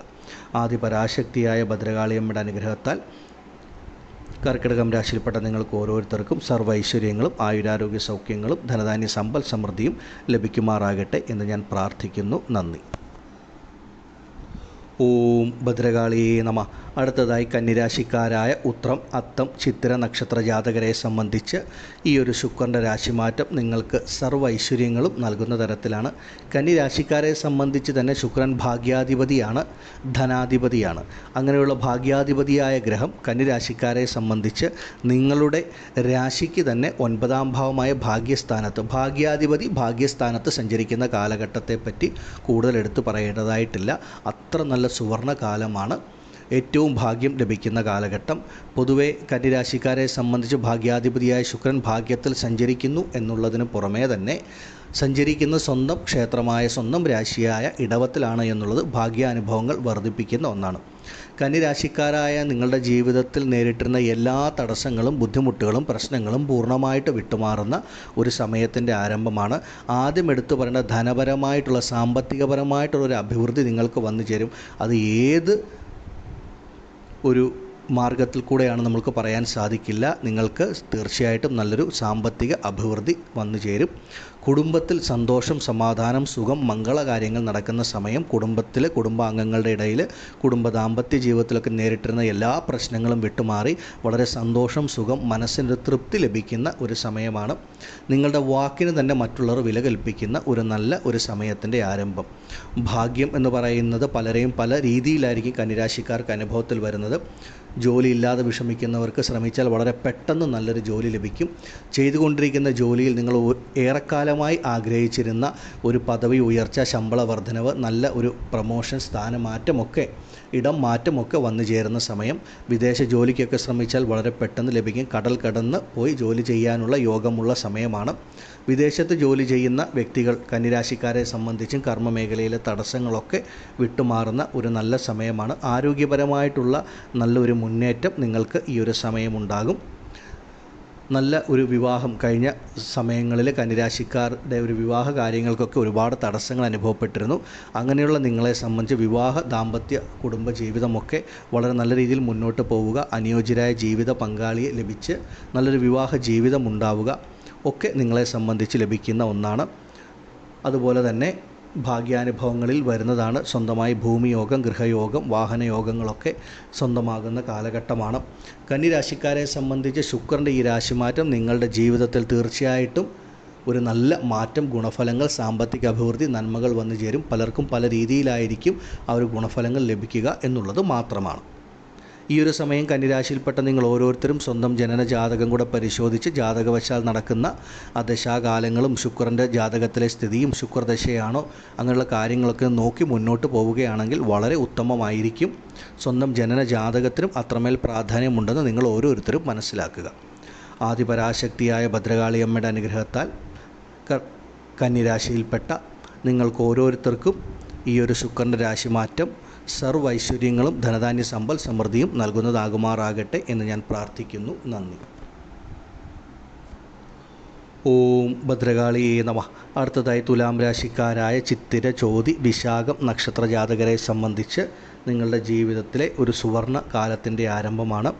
ആദ്യ പരാശക്തിയായ ഭദ്രകാളിയമ്മയുടെ അനുഗ്രഹത്താൽ കർക്കിടകം രാശിയിൽപ്പെട്ട നിങ്ങൾക്ക് ഓരോരുത്തർക്കും സർവ ഐശ്വര്യങ്ങളും ആയുരാരോഗ്യ സൗഖ്യങ്ങളും ധനധാന്യ സമ്പൽ സമൃദ്ധിയും ലഭിക്കുമാറാകട്ടെ എന്ന് ഞാൻ പ്രാർത്ഥിക്കുന്നു. നന്ദി. ഓം ഭദ്രകാളിയേ നമ. അടുത്തതായി കന്നിരാശിക്കാരായ ഉത്രം അത്തം ചിത്തിര നക്ഷത്ര ജാതകരെ സംബന്ധിച്ച് ഈ ഒരു ശുക്രന്റെ രാശിമാറ്റം നിങ്ങൾക്ക് സർവ ഐശ്വര്യങ്ങളും നൽകുന്ന തരത്തിലാണ്. കന്നിരാശിക്കാരെ സംബന്ധിച്ച് തന്നെ ശുക്രൻ ഭാഗ്യാധിപതിയാണ് ധനാധിപതിയാണ്. അങ്ങനെയുള്ള ഭാഗ്യാധിപതിയായ ഗ്രഹം കന്നിരാശിക്കാരെ സംബന്ധിച്ച് നിങ്ങളുടെ രാശിക്ക് തന്നെ ഒൻപതാം ഭാവമായ ഭാഗ്യസ്ഥാനത്ത് ഭാഗ്യാധിപതി ഭാഗ്യസ്ഥാനത്ത് സഞ്ചരിക്കുന്ന കാലഘട്ടത്തെപ്പറ്റി കൂടുതൽ എടുത്തു പറയേണ്ടതായിട്ടില്ല. അത്ര നല്ല സുവർണ കാലമാണ് ഏറ്റവും ഭാഗ്യം ലഭിക്കുന്ന കാലഘട്ടം. പൊതുവെ കന്നിരാശിക്കാരെ സംബന്ധിച്ച് ഭാഗ്യാധിപതിയായ ശുക്രൻ ഭാഗ്യത്തിൽ സഞ്ചരിക്കുന്നു എന്നുള്ളതിന് പുറമേ തന്നെ സഞ്ചരിക്കുന്ന സ്വന്തം ക്ഷേത്രമായ സ്വന്തം രാശിയായ ഇടവത്തിലാണ് എന്നുള്ളത് ഭാഗ്യാനുഭവങ്ങൾ വർദ്ധിപ്പിക്കുന്ന ഒന്നാണ്. കന്നിരാശിക്കാരായ നിങ്ങളുടെ ജീവിതത്തിൽ നേരിട്ടിരുന്ന എല്ലാ തടസ്സങ്ങളും ബുദ്ധിമുട്ടുകളും പ്രശ്നങ്ങളും പൂർണമായിട്ട് വിട്ടുമാറുന്ന ഒരു സമയത്തിന്റെ ആരംഭമാണ്. ആദ്യം എടുത്തു പറയേണ്ട ധനപരമായിട്ടുള്ള സാമ്പത്തികപരമായിട്ടുള്ള ഒരു അഭിവൃദ്ധി നിങ്ങൾക്ക് വന്നു ചേരും. അത് ഏത് ഒരു മാർഗത്തിൽ കൂടെയാണ് നമ്മൾക്ക് പറയാൻ സാധിക്കില്ല. നിങ്ങൾക്ക് തീർച്ചയായിട്ടും നല്ലൊരു സാമ്പത്തിക അഭിവൃദ്ധി വന്നു ചേരും. കുടുംബത്തിൽ സന്തോഷം സമാധാനം സുഖം മംഗളകാര്യങ്ങൾ നടക്കുന്ന സമയം കുടുംബത്തിലെ കുടുംബാംഗങ്ങളുടെ ഇടയിൽ കുടുംബ ദാമ്പത്യ ജീവിതത്തിലൊക്കെ നേരിട്ടിരുന്ന എല്ലാ പ്രശ്നങ്ങളും വിട്ടുമാറി വളരെ സന്തോഷം സുഖം മനസ്സിന് തൃപ്തി ലഭിക്കുന്ന ഒരു സമയമാണ്. നിങ്ങളുടെ വാക്കിന് തന്നെ മറ്റുള്ളവർ വില കൽപ്പിക്കുന്ന ഒരു നല്ല ഒരു സമയത്തിന്റെ ആരംഭം. ഭാഗ്യം എന്ന് പറയുന്നത് പലരെയും പല രീതിയിലായിരിക്കും കന്നിരാശിക്കാർക്ക് അനുഭവത്തിൽ വരുന്നത്. ജോലിയില്ലാതെ വിഷമിക്കുന്നവർക്ക് ശ്രമിച്ചാൽ വളരെ പെട്ടെന്ന് നല്ലൊരു ജോലി ലഭിക്കും. ചെയ്തുകൊണ്ടിരിക്കുന്ന ജോലിയിൽ നിങ്ങൾ ഏറെക്കാലമായി ആഗ്രഹിച്ചിരുന്ന ഒരു പദവി ഉയർച്ച ശമ്പള വർധനവ് നല്ല ഒരു പ്രമോഷൻ സ്ഥാനമാറ്റമൊക്കെ ഇടം മാറ്റമൊക്കെ വന്നു ചേരുന്ന സമയം വിദേശ ജോലിക്കൊക്കെ ശ്രമിച്ചാൽ വളരെ പെട്ടെന്ന് ലഭിക്കും. കടൽ കടന്ന് പോയി ജോലി ചെയ്യാനുള്ള യോഗമുള്ള സമയമാണ്. വിദേശത്ത് ജോലി ചെയ്യുന്ന വ്യക്തികൾ കന്നിരാശിക്കാരെ സംബന്ധിച്ചും കർമ്മ മേഖലയിലെ തടസ്സങ്ങളൊക്കെ വിട്ടുമാറുന്ന ഒരു നല്ല സമയമാണ്. ആരോഗ്യപരമായിട്ടുള്ള നല്ലൊരു മുന്നേറ്റം നിങ്ങൾക്ക് ഈ ഒരു സമയമുണ്ടാകും. നല്ല ഒരു വിവാഹം കഴിഞ്ഞ സമയങ്ങളിൽ കന്നിരാശിക്കാരുടെ ഒരു വിവാഹ കാര്യങ്ങൾക്കൊക്കെ ഒരുപാട് തടസ്സങ്ങൾ അനുഭവപ്പെട്ടിരുന്നു. അങ്ങനെയുള്ള നിങ്ങളെ സംബന്ധിച്ച് വിവാഹ ദാമ്പത്യ കുടുംബ ജീവിതമൊക്കെ വളരെ നല്ല രീതിയിൽ മുന്നോട്ട് പോവുക. അനുയോജ്യരായ ജീവിത പങ്കാളിയെ ലഭിച്ച് നല്ലൊരു വിവാഹ ജീവിതം ഉണ്ടാവുക ഒക്കെ നിങ്ങളെ സംബന്ധിച്ച് ലഭിക്കുന്ന ഒന്നാണ്. അതുപോലെ തന്നെ ഭാഗ്യാനുഭവങ്ങളിൽ വരുന്നതാണ്. സ്വന്തമായി ഭൂമിയോഗം ഗൃഹയോഗം വാഹനയോഗങ്ങളൊക്കെ സ്വന്തമാകുന്ന കാലഘട്ടമാണ്. കന്നിരാശിക്കാരെ സംബന്ധിച്ച് ശുക്രന്റെ ഈ രാശിമാറ്റം നിങ്ങളുടെ ജീവിതത്തിൽ തീർച്ചയായിട്ടും ഒരു നല്ല മാറ്റം ഗുണഫലങ്ങൾ സാമ്പത്തിക അഭിവൃദ്ധി നന്മകൾ വന്നു ചേരും. പലർക്കും പല രീതിയിലായിരിക്കും ആ ഒരു ഗുണഫലങ്ങൾ ലഭിക്കുക എന്നുള്ളത് മാത്രമാണ്. ഈ ഒരു സമയം കന്നിരാശിയിൽപ്പെട്ട നിങ്ങൾ ഓരോരുത്തരും സ്വന്തം ജനന ജാതകം കൂടെ പരിശോധിച്ച് ജാതകവശാൽ നടക്കുന്ന ആ ദശാകാലങ്ങളും ശുക്രന്റെ ജാതകത്തിലെ സ്ഥിതിയും ശുക്രദശയാണോ അങ്ങനെയുള്ള കാര്യങ്ങളൊക്കെ നോക്കി മുന്നോട്ട് പോവുകയാണെങ്കിൽ വളരെ ഉത്തമമായിരിക്കും. സ്വന്തം ജനന ജാതകത്തിനും അത്രമേൽ പ്രാധാന്യമുണ്ടെന്ന് നിങ്ങൾ ഓരോരുത്തരും മനസ്സിലാക്കുക. ആദിപരാശക്തിയായ ഭദ്രകാളിയമ്മയുടെ അനുഗ്രഹത്താൽ കന്നിരാശിയിൽപ്പെട്ട നിങ്ങൾക്ക് ഓരോരുത്തർക്കും ഈ ഒരു ശുക്രന്റെ രാശിമാറ്റം സർവ ഐശ്വര്യങ്ങളും ധനധാന്യ സമ്പൽ സമൃദ്ധിയും നൽകുന്നതാകുമാറാകട്ടെ എന്ന് ഞാൻ പ്രാർത്ഥിക്കുന്നു. നന്ദി. ഓം ഭദ്രകാളിയേ നമ. അടുത്തതായി തുലാം രാശിക്കാരായ ചിത്തിര ചോതി വിശാഖം നക്ഷത്ര ജാതകരെ സംബന്ധിച്ച് നിങ്ങളുടെ ജീവിതത്തിലെ ഒരു സുവർണ കാലത്തിന്റെ ആരംഭമാണ്.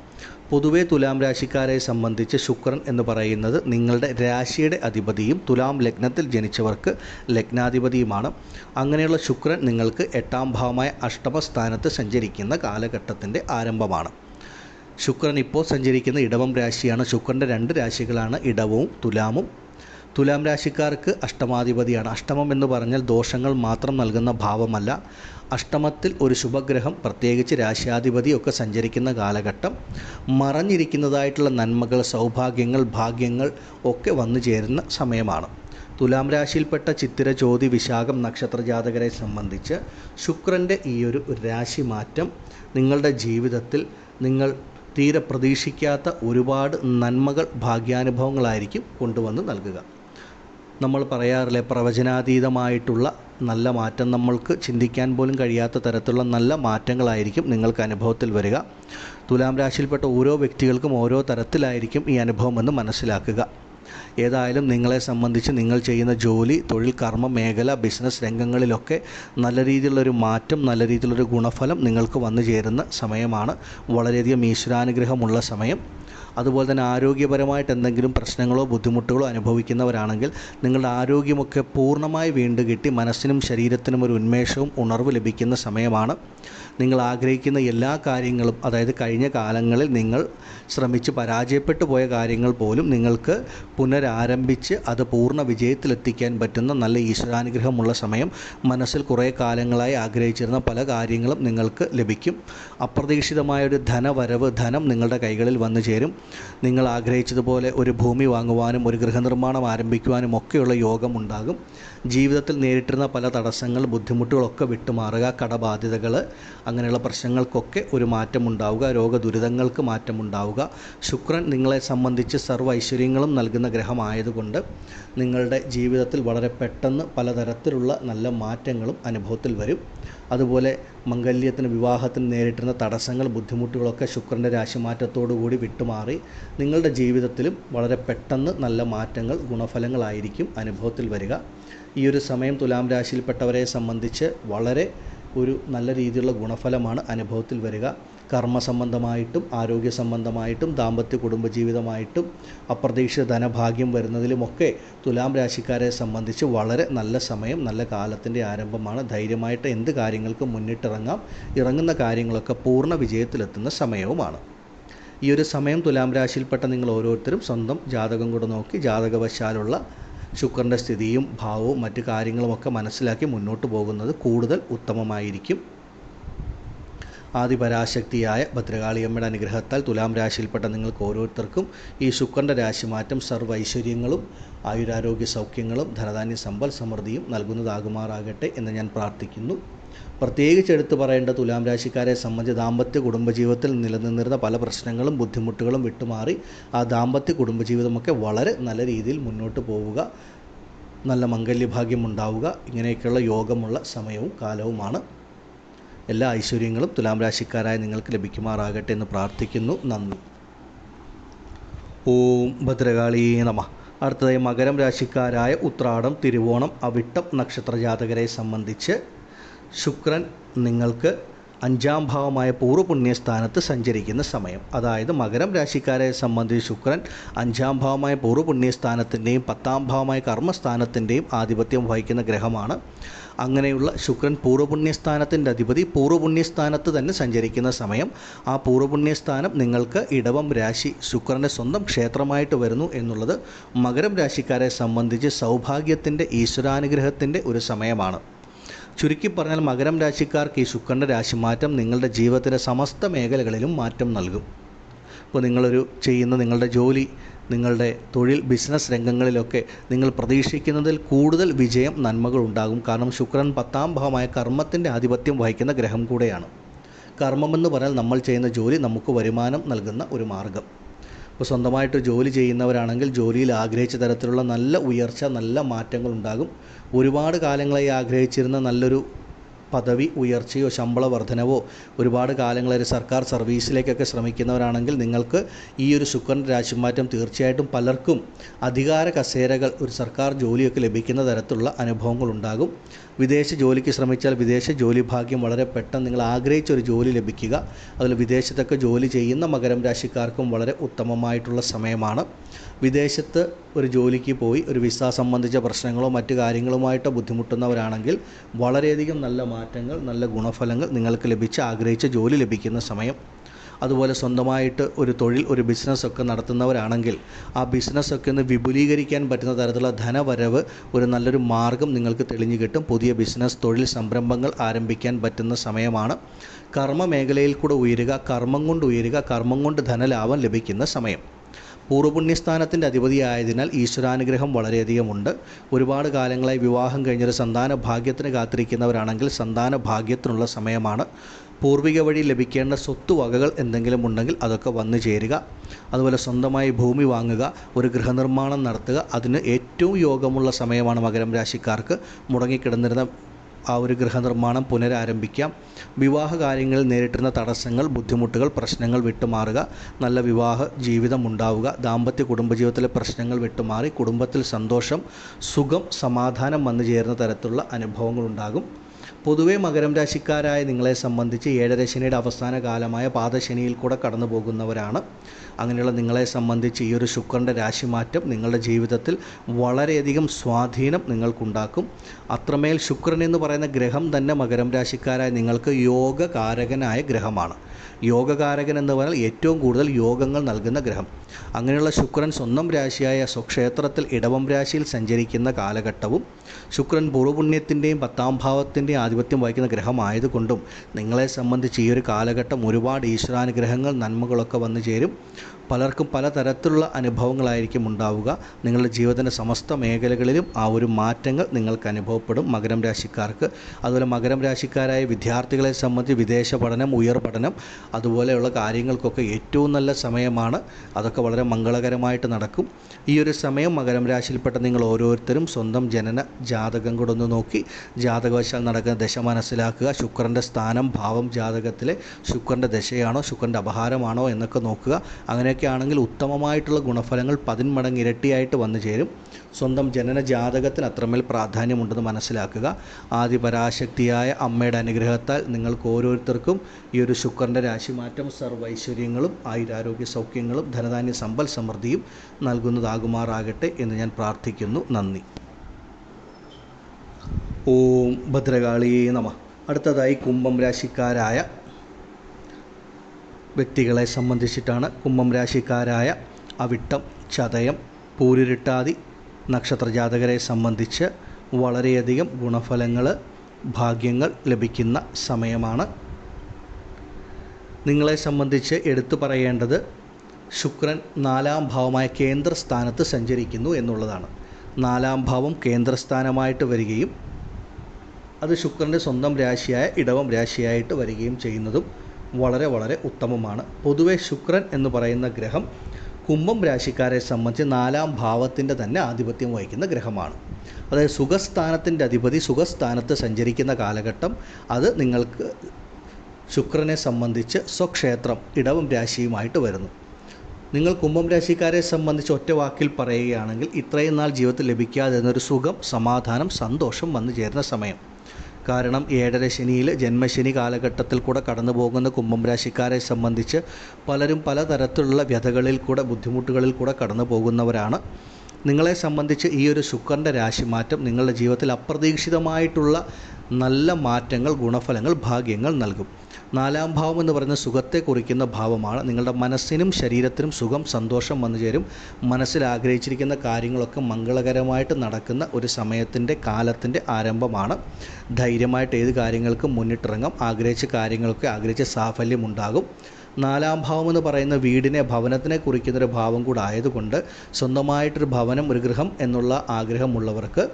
പൊതുവേ തുലാം രാശിക്കാരെ സംബന്ധിച്ച് ശുക്രൻ എന്ന് പറയുന്നത് നിങ്ങളുടെ രാശിയുടെ അധിപതിയും തുലാം ലഗ്നത്തിൽ ജനിച്ചവർക്ക് ലഗ്നാധിപതിയുമാണ്. അങ്ങനെയുള്ള ശുക്രൻ നിങ്ങൾക്ക് എട്ടാം ഭാവമായ അഷ്ടമസ്ഥാനത്ത് സഞ്ചരിക്കുന്ന കാലഘട്ടത്തിന്റെ ആരംഭമാണ്. ശുക്രൻ ഇപ്പോൾ സഞ്ചരിക്കുന്ന ഇടവം രാശിയാണ്. ശുക്രന്റെ രണ്ട് രാശികളാണ് ഇടവവും തുലാമും. തുലാം രാശിക്കാർക്ക് അഷ്ടമാധിപതിയാണ്. അഷ്ടമം എന്ന് പറഞ്ഞാൽ ദോഷങ്ങൾ മാത്രം നൽകുന്ന ഭാവമല്ല. അഷ്ടമത്തിൽ ഒരു ശുഭഗ്രഹം പ്രത്യേകിച്ച് രാശ്യാധിപതി ഒക്കെ സഞ്ചരിക്കുന്ന കാലഘട്ടം മറഞ്ഞിരിക്കുന്നതായിട്ടുള്ള നന്മകൾ സൗഭാഗ്യങ്ങൾ ഭാഗ്യങ്ങൾ ഒക്കെ വന്നു ചേരുന്ന സമയമാണ്. തുലാം രാശിയിൽപ്പെട്ട ചിത്തിര ചോതി വിശാഖം നക്ഷത്ര ജാതകരെ സംബന്ധിച്ച് ശുക്രന്റെ ഈ ഒരു രാശി മാറ്റം നിങ്ങളുടെ ജീവിതത്തിൽ നിങ്ങൾ തീരെ പ്രതീക്ഷിക്കാത്ത ഒരുപാട് നന്മകൾ ഭാഗ്യാനുഭവങ്ങളായിരിക്കും കൊണ്ടുവന്ന് നൽകുക. നമ്മൾ പറയാറില്ലേ പ്രവചനാതീതമായിട്ടുള്ള നല്ല മാറ്റം നമ്മൾക്ക് ചിന്തിക്കാൻ പോലും കഴിയാത്ത തരത്തിലുള്ള നല്ല മാറ്റങ്ങളായിരിക്കും നിങ്ങൾക്ക് അനുഭവത്തിൽ വരിക. തുലാം രാശിയിൽപ്പെട്ട ഓരോ വ്യക്തികൾക്കും ഓരോ തരത്തിലായിരിക്കും ഈ അനുഭവം എന്ന് മനസ്സിലാക്കുക. ഏതായാലും നിങ്ങളെ സംബന്ധിച്ച് നിങ്ങൾ ചെയ്യുന്ന ജോലി തൊഴിൽ കർമ്മ മേഖല ബിസിനസ് രംഗങ്ങളിലൊക്കെ നല്ല രീതിയിലുള്ളൊരു മാറ്റം നല്ല രീതിയിലുള്ളൊരു ഗുണഫലം നിങ്ങൾക്ക് വന്നു ചേരുന്ന സമയമാണ്. വളരെയധികം ഈശ്വരാനുഗ്രഹമുള്ള സമയം. അതുപോലെ തന്നെ ആരോഗ്യപരമായിട്ട് എന്തെങ്കിലും പ്രശ്നങ്ങളോ ബുദ്ധിമുട്ടുകളോ അനുഭവിക്കുന്നവരാണെങ്കിൽ നിങ്ങളുടെ ആരോഗ്യമൊക്കെ പൂർണമായി വീണ്ടും കിട്ടി മനസ്സിനും ശരീരത്തിനും ഒരു ഉന്മേഷവും ഉണർവ് ലഭിക്കുന്ന സമയമാണ്. നിങ്ങൾ ആഗ്രഹിക്കുന്ന എല്ലാ കാര്യങ്ങളും അതായത് കഴിഞ്ഞ കാലങ്ങളിൽ നിങ്ങൾ ശ്രമിച്ച് പരാജയപ്പെട്ടു പോയ കാര്യങ്ങൾ പോലും നിങ്ങൾക്ക് പുനരാരംഭിച്ച് അത് പൂർണ വിജയത്തിലെത്തിക്കാൻ പറ്റുന്ന നല്ല ഈശ്വരാനുഗ്രഹമുള്ള സമയം മനസ്സിൽ കുറേ കാലങ്ങളായി ആഗ്രഹിച്ചിരുന്ന പല കാര്യങ്ങളും നിങ്ങൾക്ക് ലഭിക്കും. അപ്രതീക്ഷിതമായൊരു ധനവരവ് ധനം നിങ്ങളുടെ കൈകളിൽ വന്നു ചേരും. നിങ്ങൾ ആഗ്രഹിച്ചതുപോലെ ഒരു ഭൂമി വാങ്ങുവാനും ഒരു ഗൃഹനിർമ്മാണം ആരംഭിക്കുവാനും ഒക്കെയുള്ള യോഗം ഉണ്ടാകും. ജീവിതത്തിൽ നേരിട്ടിരുന്ന പല തടസ്സങ്ങൾ ബുദ്ധിമുട്ടുകളൊക്കെ വിട്ടുമാറുക കടബാധ്യതകൾ അങ്ങനെയുള്ള പ്രശ്നങ്ങൾക്കൊക്കെ ഒരു മാറ്റം ഉണ്ടാവുക രോഗദുരിതങ്ങൾക്ക് മാറ്റമുണ്ടാവുക ശുക്രൻ നിങ്ങളെ സംബന്ധിച്ച് സർവ ഐശ്വര്യങ്ങളും നൽകുന്ന ഗ്രഹമായതുകൊണ്ട് നിങ്ങളുടെ ജീവിതത്തിൽ വളരെ പെട്ടെന്ന് പലതരത്തിലുള്ള നല്ല മാറ്റങ്ങളും അനുഭവത്തിൽ വരും. അതുപോലെ മംഗല്യത്തിന് വിവാഹത്തിന് നേരിട്ടിരുന്ന തടസ്സങ്ങൾ ബുദ്ധിമുട്ടുകളൊക്കെ ശുക്രന്റെ രാശിമാറ്റത്തോടുകൂടി വിട്ടുമാറി നിങ്ങളുടെ ജീവിതത്തിലും വളരെ പെട്ടെന്ന് നല്ല മാറ്റങ്ങൾ ഗുണഫലങ്ങളായിരിക്കും അനുഭവത്തിൽ വരിക. ഈ ഒരു സമയം തുലാം രാശിയിൽപ്പെട്ടവരെ സംബന്ധിച്ച് വളരെ ഒരു നല്ല രീതിയിലുള്ള ഗുണഫലമാണ് അനുഭവത്തിൽ വരിക. കർമ്മ സംബന്ധമായിട്ടും ആരോഗ്യ സംബന്ധമായിട്ടും ദാമ്പത്യ കുടുംബജീവിതമായിട്ടും അപ്രതീക്ഷിത ധനഭാഗ്യം വരുന്നതിലുമൊക്കെ തുലാം രാശിക്കാരെ സംബന്ധിച്ച് വളരെ നല്ല സമയം നല്ല കാലത്തിന്റെ ആരംഭമാണ്. ധൈര്യമായിട്ട് എന്ത് കാര്യങ്ങൾക്കും മുന്നിട്ടിറങ്ങാം ഇറങ്ങുന്ന കാര്യങ്ങളൊക്കെ പൂർണ വിജയത്തിലെത്തുന്ന സമയവുമാണ്. ഈ ഒരു സമയം തുലാം രാശിയിൽപ്പെട്ട നിങ്ങൾ ഓരോരുത്തരും സ്വന്തം ജാതകം കൂടെ നോക്കി ജാതകവശാലുള്ള ശുക്രന്റെ സ്ഥിതിയും ഭാവവും മറ്റു കാര്യങ്ങളുമൊക്കെ മനസ്സിലാക്കി മുന്നോട്ട് പോകുന്നത് കൂടുതൽ ഉത്തമമായിരിക്കും. ആദിപരാശക്തിയായ ഭദ്രകാളിയമ്മയുടെ അനുഗ്രഹത്താൽ തുലാം രാശിയിൽപ്പെട്ട നിങ്ങൾക്ക് ഓരോരുത്തർക്കും ഈ ശുക്രന്റെ രാശിമാറ്റം സർവ ഐശ്വര്യങ്ങളും ആയുരാരോഗ്യ സൗഖ്യങ്ങളും ധനധാന്യ സമ്പൽ സമൃദ്ധിയും നൽകുന്നതാകുമാറാകട്ടെ എന്ന് ഞാൻ പ്രാർത്ഥിക്കുന്നു. പ്രത്യേകിച്ച് എടുത്തു പറയേണ്ട തുലാം രാശിക്കാരെ സംബന്ധിച്ച് ദാമ്പത്യ കുടുംബജീവിതത്തിൽ നിലനിന്നിരുന്ന പല പ്രശ്നങ്ങളും ബുദ്ധിമുട്ടുകളും വിട്ടുമാറി ആ ദാമ്പത്യ കുടുംബജീവിതമൊക്കെ വളരെ നല്ല രീതിയിൽ മുന്നോട്ട് പോവുക നല്ല മംഗല്യഭാഗ്യം ഉണ്ടാവുക ഇങ്ങനെയൊക്കെയുള്ള യോഗമുള്ള സമയവും കാലവുമാണ്. എല്ലാ ഐശ്വര്യങ്ങളും തുലാം രാശിക്കാരായ നിങ്ങൾക്ക് ലഭിക്കുമാറാകട്ടെ എന്ന് പ്രാർത്ഥിക്കുന്നു. നന്ദി. ഓം ഭദ്രകാളി നമ. അടുത്തതായി മകരം രാശിക്കാരായ ഉത്രാടം തിരുവോണം അവിട്ടം നക്ഷത്ര ജാതകരെ സംബന്ധിച്ച് ശുക്രൻ നിങ്ങൾക്ക് അഞ്ചാം ഭാവമായ പൂർവപുണ്യസ്ഥാനത്ത് സഞ്ചരിക്കുന്ന സമയം. അതായത് മകരം രാശിക്കാരെ സംബന്ധിച്ച് ശുക്രൻ അഞ്ചാം ഭാവമായ പൂർവപുണ്യസ്ഥാനത്തിന്റെയും പത്താം ഭാവമായ കർമ്മസ്ഥാനത്തിന്റെയും ആധിപത്യം വഹിക്കുന്ന ഗ്രഹമാണ്. അങ്ങനെയുള്ള ശുക്രൻ പൂർവപുണ്യസ്ഥാനത്തിന്റെ അധിപതി പൂർവപുണ്യസ്ഥാനത്ത് തന്നെ സഞ്ചരിക്കുന്ന സമയം ആ പൂർവപുണ്യസ്ഥാനം നിങ്ങൾക്ക് ഇടവം രാശി ശുക്രന്റെ സ്വന്തം ക്ഷേത്രമായിട്ട് വരുന്നു എന്നുള്ളത് മകരം രാശിക്കാരെ സംബന്ധിച്ച് സൗഭാഗ്യത്തിന്റെ ഈശ്വരാനുഗ്രഹത്തിന്റെ ഒരു സമയമാണ്. ചുരുക്കി പറഞ്ഞാൽ മകരം രാശിക്കാർക്ക് ഈ ശുക്രന്റെ രാശിമാറ്റം നിങ്ങളുടെ ജീവിതത്തിലെ സമസ്ത മേഖലകളിലും മാറ്റം നൽകും. ഇപ്പോൾ നിങ്ങളൊരു ചെയ്യുന്ന നിങ്ങളുടെ ജോലി നിങ്ങളുടെ തൊഴിൽ ബിസിനസ് രംഗങ്ങളിലൊക്കെ നിങ്ങൾ പ്രതീക്ഷിക്കുന്നതിൽ കൂടുതൽ വിജയം നന്മകൾ ഉണ്ടാകും. കാരണം ശുക്രൻ പത്താം ഭാവമായ കർമ്മത്തിന്റെ ആധിപത്യം വഹിക്കുന്ന ഗ്രഹം കൂടെയാണ്. കർമ്മമെന്ന് പറഞ്ഞാൽ നമ്മൾ ചെയ്യുന്ന ജോലി നമുക്ക് വരുമാനം നൽകുന്ന ഒരു മാർഗം. ഇപ്പോൾ സ്വന്തമായിട്ട് ജോലി ചെയ്യുന്നവരാണെങ്കിൽ ജോലിയിൽ ആഗ്രഹിച്ച തരത്തിലുള്ള നല്ല ഉയർച്ച നല്ല മാറ്റങ്ങൾ ഉണ്ടാകും. ഒരുപാട് കാലങ്ങളായി ആഗ്രഹിച്ചിരുന്ന നല്ലൊരു പദവി ഉയർച്ചയോ ശമ്പള വർധനവോ ഒരുപാട് കാലങ്ങളെ സർക്കാർ സർവീസിലേക്കൊക്കെ ശ്രമിക്കുന്നവരാണെങ്കിൽ നിങ്ങൾക്ക് ഈ ഒരു ശുക്രൻ രാശിമാറ്റം തീർച്ചയായിട്ടും പലർക്കും അധികാര കസേരകൾ ഒരു സർക്കാർ ജോലിയൊക്കെ ലഭിക്കുന്ന തരത്തിലുള്ള അനുഭവങ്ങൾ ഉണ്ടാകും. വിദേശ ജോലിക്ക് ശ്രമിച്ചാൽ വിദേശ ജോലി ഭാഗ്യം വളരെ പെട്ടെന്ന് നിങ്ങൾ ആഗ്രഹിച്ച ഒരു ജോലി ലഭിക്കുക. അതിൽ വിദേശത്തൊക്കെ ജോലി ചെയ്യുന്ന മകരം രാശിക്കാർക്കും വളരെ ഉത്തമമായിട്ടുള്ള സമയമാണ്. വിദേശത്ത് ഒരു ജോലിക്ക് പോയി ഒരു വിസ സംബന്ധിച്ച പ്രശ്നങ്ങളോ മറ്റു കാര്യങ്ങളുമായിട്ട് ബുദ്ധിമുട്ടുന്നവരാണെങ്കിൽ വളരെയധികം നല്ല മാറ്റങ്ങൾ നല്ല ഗുണഫലങ്ങൾ നിങ്ങൾക്ക് ലഭിച്ച് ആഗ്രഹിച്ച ജോലി ലഭിക്കുന്ന സമയം. അതുപോലെ സ്വന്തമായിട്ട് ഒരു തൊഴിൽ ഒരു ബിസിനസ്സൊക്കെ നടത്തുന്നവരാണെങ്കിൽ ആ ബിസിനസ്സൊക്കെ ഒന്ന് വിപുലീകരിക്കാൻ പറ്റുന്ന തരത്തിലുള്ള ധനവരവ് ഒരു നല്ലൊരു മാർഗം നിങ്ങൾക്ക് തെളിഞ്ഞു കിട്ടും. പുതിയ ബിസിനസ് തൊഴിൽ സംരംഭങ്ങൾ ആരംഭിക്കാൻ പറ്റുന്ന സമയമാണ്. കർമ്മ മേഖലയിൽ കൂടെ ഉയരുക കർമ്മം കൊണ്ട് ഉയരുക കർമ്മം കൊണ്ട് ധനലാഭം ലഭിക്കുന്ന സമയം. പൂർവപുണ്യസ്ഥാനത്തിന്റെ അധിപതിയായതിനാൽ ഈശ്വരാനുഗ്രഹം വളരെയധികമുണ്ട്. ഒരുപാട് കാലങ്ങളായി വിവാഹം കഴിഞ്ഞൊരു സന്താന ഭാഗ്യത്തിന് കാത്തിരിക്കുന്നവരാണെങ്കിൽ സന്താന ഭാഗ്യത്തിനുള്ള സമയമാണ്. പൂർവിക വഴി ലഭിക്കേണ്ട സ്വത്തുവകകൾ എന്തെങ്കിലും ഉണ്ടെങ്കിൽ അതൊക്കെ വന്നു ചേരുക. അതുപോലെ സ്വന്തമായി ഭൂമി വാങ്ങുക ഒരു ഗൃഹനിർമ്മാണം നടത്തുക അതിന് ഏറ്റവും യോഗമുള്ള സമയമാണ് മകരം രാശിക്കാർക്ക് മുടങ്ങിക്കിടന്നിരുന്ന ആ ഒരു ഗൃഹനിർമ്മാണം പുനരാരംഭിക്കാം. വിവാഹ കാര്യങ്ങളിൽ നേരിട്ടിരുന്ന തടസ്സങ്ങൾ ബുദ്ധിമുട്ടുകൾ പ്രശ്നങ്ങൾ വിട്ടുമാറുക നല്ല വിവാഹ ജീവിതം ഉണ്ടാവുക ദാമ്പത്യ കുടുംബജീവിതത്തിലെ പ്രശ്നങ്ങൾ വിട്ടുമാറി കുടുംബത്തിൽ സന്തോഷം സുഖം സമാധാനം വന്നു ചേരുന്ന തരത്തിലുള്ള അനുഭവങ്ങൾ ഉണ്ടാകും. പൊതുവേ മകരം രാശിക്കാരായ നിങ്ങളെ സംബന്ധിച്ച് ഏഴര ശനിയുടെ അവസാന കാലമായ പാദശനിയിൽ കൂടെ കടന്നു പോകുന്നവരാണ്. അങ്ങനെയുള്ള നിങ്ങളെ സംബന്ധിച്ച് ഈ ഒരു ശുക്രന്റെ രാശിമാറ്റം നിങ്ങളുടെ ജീവിതത്തിൽ വളരെയധികം സ്വാധീനം നിങ്ങൾക്കുണ്ടാക്കും. അത്രമേൽ ശുക്രൻ എന്ന് പറയുന്ന ഗ്രഹം തന്നെ മകരം രാശിക്കാരായ നിങ്ങൾക്ക് യോഗകാരകനായ ഗ്രഹമാണ്. യോഗകാരകൻ എന്ന് പറഞ്ഞാൽ ഏറ്റവും കൂടുതൽ യോഗങ്ങൾ നൽകുന്ന ഗ്രഹം. അങ്ങനെയുള്ള ശുക്രൻ സ്വന്തം രാശിയായ സ്വക്ഷേത്രത്തിൽ ഇടവം രാശിയിൽ സഞ്ചരിക്കുന്ന കാലഘട്ടവും ശുക്രൻ പൂർവപുണ്യത്തിന്റെയും പത്താം ഭാവത്തിന്റെയും ആധിപത്യം വഹിക്കുന്ന ഗ്രഹമായതുകൊണ്ടും നിങ്ങളെ സംബന്ധിച്ച് ഈ ഒരു കാലഘട്ടം ഒരുപാട് ഈശ്വരാനുഗ്രഹങ്ങൾ നന്മകളൊക്കെ വന്നു ചേരും. പലർക്കും പലതരത്തിലുള്ള അനുഭവങ്ങളായിരിക്കും ഉണ്ടാവുക. നിങ്ങളുടെ ജീവിതത്തിന്റെ സമസ്ത മേഖലകളിലും ആ ഒരു മാറ്റങ്ങൾ നിങ്ങൾക്ക് അനുഭവപ്പെടും മകരം രാശിക്കാർക്ക്. അതുപോലെ മകരം രാശിക്കാരായ വിദ്യാർത്ഥികളെ സംബന്ധിച്ച് വിദേശ പഠനം ഉയർ പഠനം അതുപോലെയുള്ള കാര്യങ്ങൾക്കൊക്കെ ഏറ്റവും നല്ല സമയമാണ്. അതൊക്കെ വളരെ മംഗളകരമായിട്ട് നടക്കും. ഈ ഒരു സമയം മകരം രാശിയിൽപ്പെട്ട നിങ്ങൾ ഓരോരുത്തരും സ്വന്തം ജനന ജാതകം കൂടെ ഒന്ന് നോക്കി. ജാതകവശാൽ നടക്കുന്ന ദശ മനസ്സിലാക്കുക. ശുക്രന്റെ സ്ഥാനം ഭാവം ജാതകത്തിലെ ശുക്രന്റെ ദശയാണോ ശുക്രന്റെ അപഹാരമാണോ എന്നൊക്കെ നോക്കുക. അങ്ങനെയൊക്കെ ആണെങ്കിൽ ഉത്തമമായിട്ടുള്ള ഗുണഫലങ്ങൾ പതിന്മടങ്ങ് ഇരട്ടിയായിട്ട് വന്നു ചേരും. സ്വന്തം ജനന ജാതകത്തിന് അത്രമേൽ പ്രാധാന്യമുണ്ടെന്ന് മനസ്സിലാക്കുക. ആദിപരാശക്തിയായ അമ്മയുടെ അനുഗ്രഹത്താൽ നിങ്ങൾക്ക് ഓരോരുത്തർക്കും ഈ ഒരു ശുക്രന്റെ രാശിമാറ്റം സർവൈശ്വര്യങ്ങളും ആയുരാരോഗ്യ സൗഖ്യങ്ങളും ധനധാന്യ സമ്പൽ സമൃദ്ധിയും നൽകുന്നതാകുമാറാകട്ടെ എന്ന് ഞാൻ പ്രാർത്ഥിക്കുന്നു. നന്ദി. ഓം ഭദ്രകാളിയേ നമ. അടുത്തതായി കുംഭം രാശിക്കാരായ വ്യക്തികളെ സംബന്ധിച്ചിട്ടാണ് കുംഭം രാശിക്കാരായ അവിട്ടം ചതയം പൂരിരുട്ടാതി നക്ഷത്ര ജാതകരെ സംബന്ധിച്ച് വളരെയധികം ഗുണഫലങ്ങൾ ഭാഗ്യങ്ങൾ ലഭിക്കുന്ന സമയമാണ്. നിങ്ങളെ സംബന്ധിച്ച് എടുത്തു പറയേണ്ടത് ശുക്രൻ നാലാം ഭാവമായ കേന്ദ്രസ്ഥാനത്ത് സഞ്ചരിക്കുന്നു എന്നുള്ളതാണ്. നാലാം ഭാവം കേന്ദ്രസ്ഥാനമായിട്ട് വരികയും അത് ശുക്രന്റെ സ്വന്തം രാശിയായ ഇടവം രാശിയായിട്ട് വരികയും ചെയ്യുന്നതും വളരെ വളരെ ഉത്തമമാണ്. പൊതുവേ ശുക്രൻ എന്ന് പറയുന്ന ഗ്രഹം കുംഭം രാശിക്കാരെ സംബന്ധിച്ച് നാലാം ഭാവത്തിന്റെ തന്നെ ആധിപത്യം വഹിക്കുന്ന ഗ്രഹമാണ്. അതായത് സുഖസ്ഥാനത്തിന്റെ അധിപതി സുഖസ്ഥാനത്ത് സഞ്ചരിക്കുന്ന കാലഘട്ടം അത് നിങ്ങൾക്ക് ശുക്രനെ സംബന്ധിച്ച് സ്വക്ഷേത്രം ഇടവം രാശിയുമായിട്ട് വരുന്നു. നിങ്ങൾ കുംഭം രാശിക്കാരെ സംബന്ധിച്ച് ഒറ്റ വാക്കിൽ പറയുകയാണെങ്കിൽ ഇത്രയും നാൾ ജീവിതത്തിൽ ലഭിക്കാതിരുന്നൊരു സുഖം സമാധാനം സന്തോഷം വന്നു ചേരുന്ന സമയം. കാരണം ഏഴര ശനിയിൽ ജന്മശനി കാലഘട്ടത്തിൽ കൂടെ കടന്നു പോകുന്ന കുംഭം രാശിക്കാരെ സംബന്ധിച്ച് പലരും പലതരത്തിലുള്ള വ്യഥകളിൽ കൂടെ ബുദ്ധിമുട്ടുകളിൽ കൂടെ കടന്നു പോകുന്നവരാണ് നിങ്ങളെ സംബന്ധിച്ച് ഈ ഒരു ശുക്രന്റെ രാശിമാറ്റം നിങ്ങളുടെ ജീവിതത്തിൽ അപ്രതീക്ഷിതമായിട്ടുള്ള നല്ല മാറ്റങ്ങൾ ഗുണഫലങ്ങൾ ഭാഗ്യങ്ങൾ നൽകും. നാലാം ഭാവം എന്ന് പറയുന്ന സുഖത്തെ കുറിക്കുന്ന ഭാവമാണ്. നിങ്ങളുടെ മനസ്സിനും ശരീരത്തിനും സുഖം സന്തോഷം വന്നു ചേരും. മനസ്സിൽ ആഗ്രഹിച്ചിരിക്കുന്ന കാര്യങ്ങളൊക്കെ മംഗളകരമായിട്ട് നടക്കുന്ന ഒരു സമയത്തിന്റെ കാലത്തിന്റെ ആരംഭമാണ്. ധൈര്യമായിട്ട് ഏത് കാര്യങ്ങൾക്കും മുന്നിട്ടിറങ്ങാം. ആഗ്രഹിച്ച കാര്യങ്ങളൊക്കെ ആഗ്രഹിച്ച സാഫല്യം ഉണ്ടാകും. നാലാം ഭാവം എന്ന് പറയുന്ന വീടിനെ ഭവനത്തിനെ കുറിക്കുന്നൊരു ഭാവം കൂടെ ആയതുകൊണ്ട് സ്വന്തമായിട്ടൊരു ഭവനം ഒരു ഗൃഹം എന്നുള്ള ആഗ്രഹമുള്ളവർക്ക്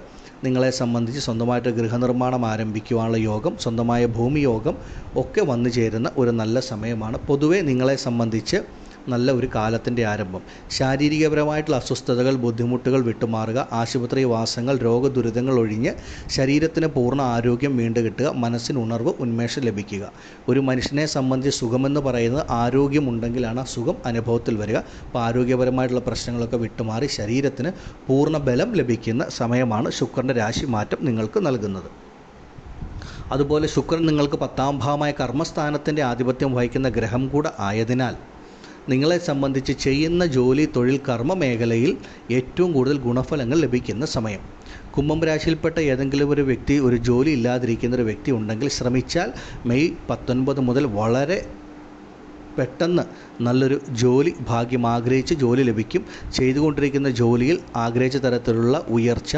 നിങ്ങളെ സംബന്ധിച്ച് സ്വന്തമായിട്ട് ഗൃഹനിർമ്മാണം ആരംഭിക്കുവാനുള്ള യോഗം സ്വന്തമായ ഭൂമി യോഗം ഒക്കെ വന്നു ചേരുന്ന ഒരു നല്ല സമയമാണ്. പൊതുവേ നിങ്ങളെ സംബന്ധിച്ച് നല്ല ഒരു കാലത്തിന്റെ ആരംഭം. ശാരീരികപരമായിട്ടുള്ള അസ്വസ്ഥതകൾ ബുദ്ധിമുട്ടുകൾ വിട്ടുമാറുക ആശുപത്രി വാസങ്ങൾ രോഗദുരിതങ്ങൾ ഒഴിഞ്ഞ് ശരീരത്തിന് പൂർണ ആരോഗ്യം വീണ്ടും കിട്ടുക മനസ്സിന് ഉണർവ് ഉന്മേഷം ലഭിക്കുക. ഒരു മനുഷ്യനെ സംബന്ധിച്ച് സുഖമെന്ന് പറയുന്നത് ആരോഗ്യമുണ്ടെങ്കിലാണ് സുഖം അനുഭവത്തിൽ വരിക. അപ്പോൾ ആരോഗ്യപരമായിട്ടുള്ള പ്രശ്നങ്ങളൊക്കെ വിട്ടുമാറി ശരീരത്തിന് പൂർണ ബലം ലഭിക്കുന്ന സമയമാണ് ശുക്രന്റെ രാശി മാറ്റം നിങ്ങൾക്ക് നൽകുന്നത്. അതുപോലെ ശുക്രൻ നിങ്ങൾക്ക് പത്താം ഭാവമായ കർമ്മസ്ഥാനത്തിന്റെ ആധിപത്യം വഹിക്കുന്ന ഗ്രഹം കൂടെ ആയതിനാൽ നിങ്ങളെ സംബന്ധിച്ച് ചെയ്യുന്ന ജോലി തൊഴിൽ കർമ്മ മേഖലയിൽ ഏറ്റവും കൂടുതൽ ഗുണഫലങ്ങൾ ലഭിക്കുന്ന സമയം. കുംഭം രാശിയിൽപ്പെട്ട ഏതെങ്കിലും ഒരു വ്യക്തി ഒരു ജോലി ഇല്ലാതിരിക്കുന്ന ഒരു വ്യക്തി ഉണ്ടെങ്കിൽ ശ്രമിച്ചാൽ മെയ് പത്തൊൻപത് മുതൽ വളരെ പെട്ടെന്ന് നല്ലൊരു ജോലി ഭാഗ്യം ആഗ്രഹിച്ച് ജോലി ലഭിക്കും. ചെയ്തുകൊണ്ടിരിക്കുന്ന ജോലിയിൽ ആഗ്രഹിച്ച തരത്തിലുള്ള ഉയർച്ച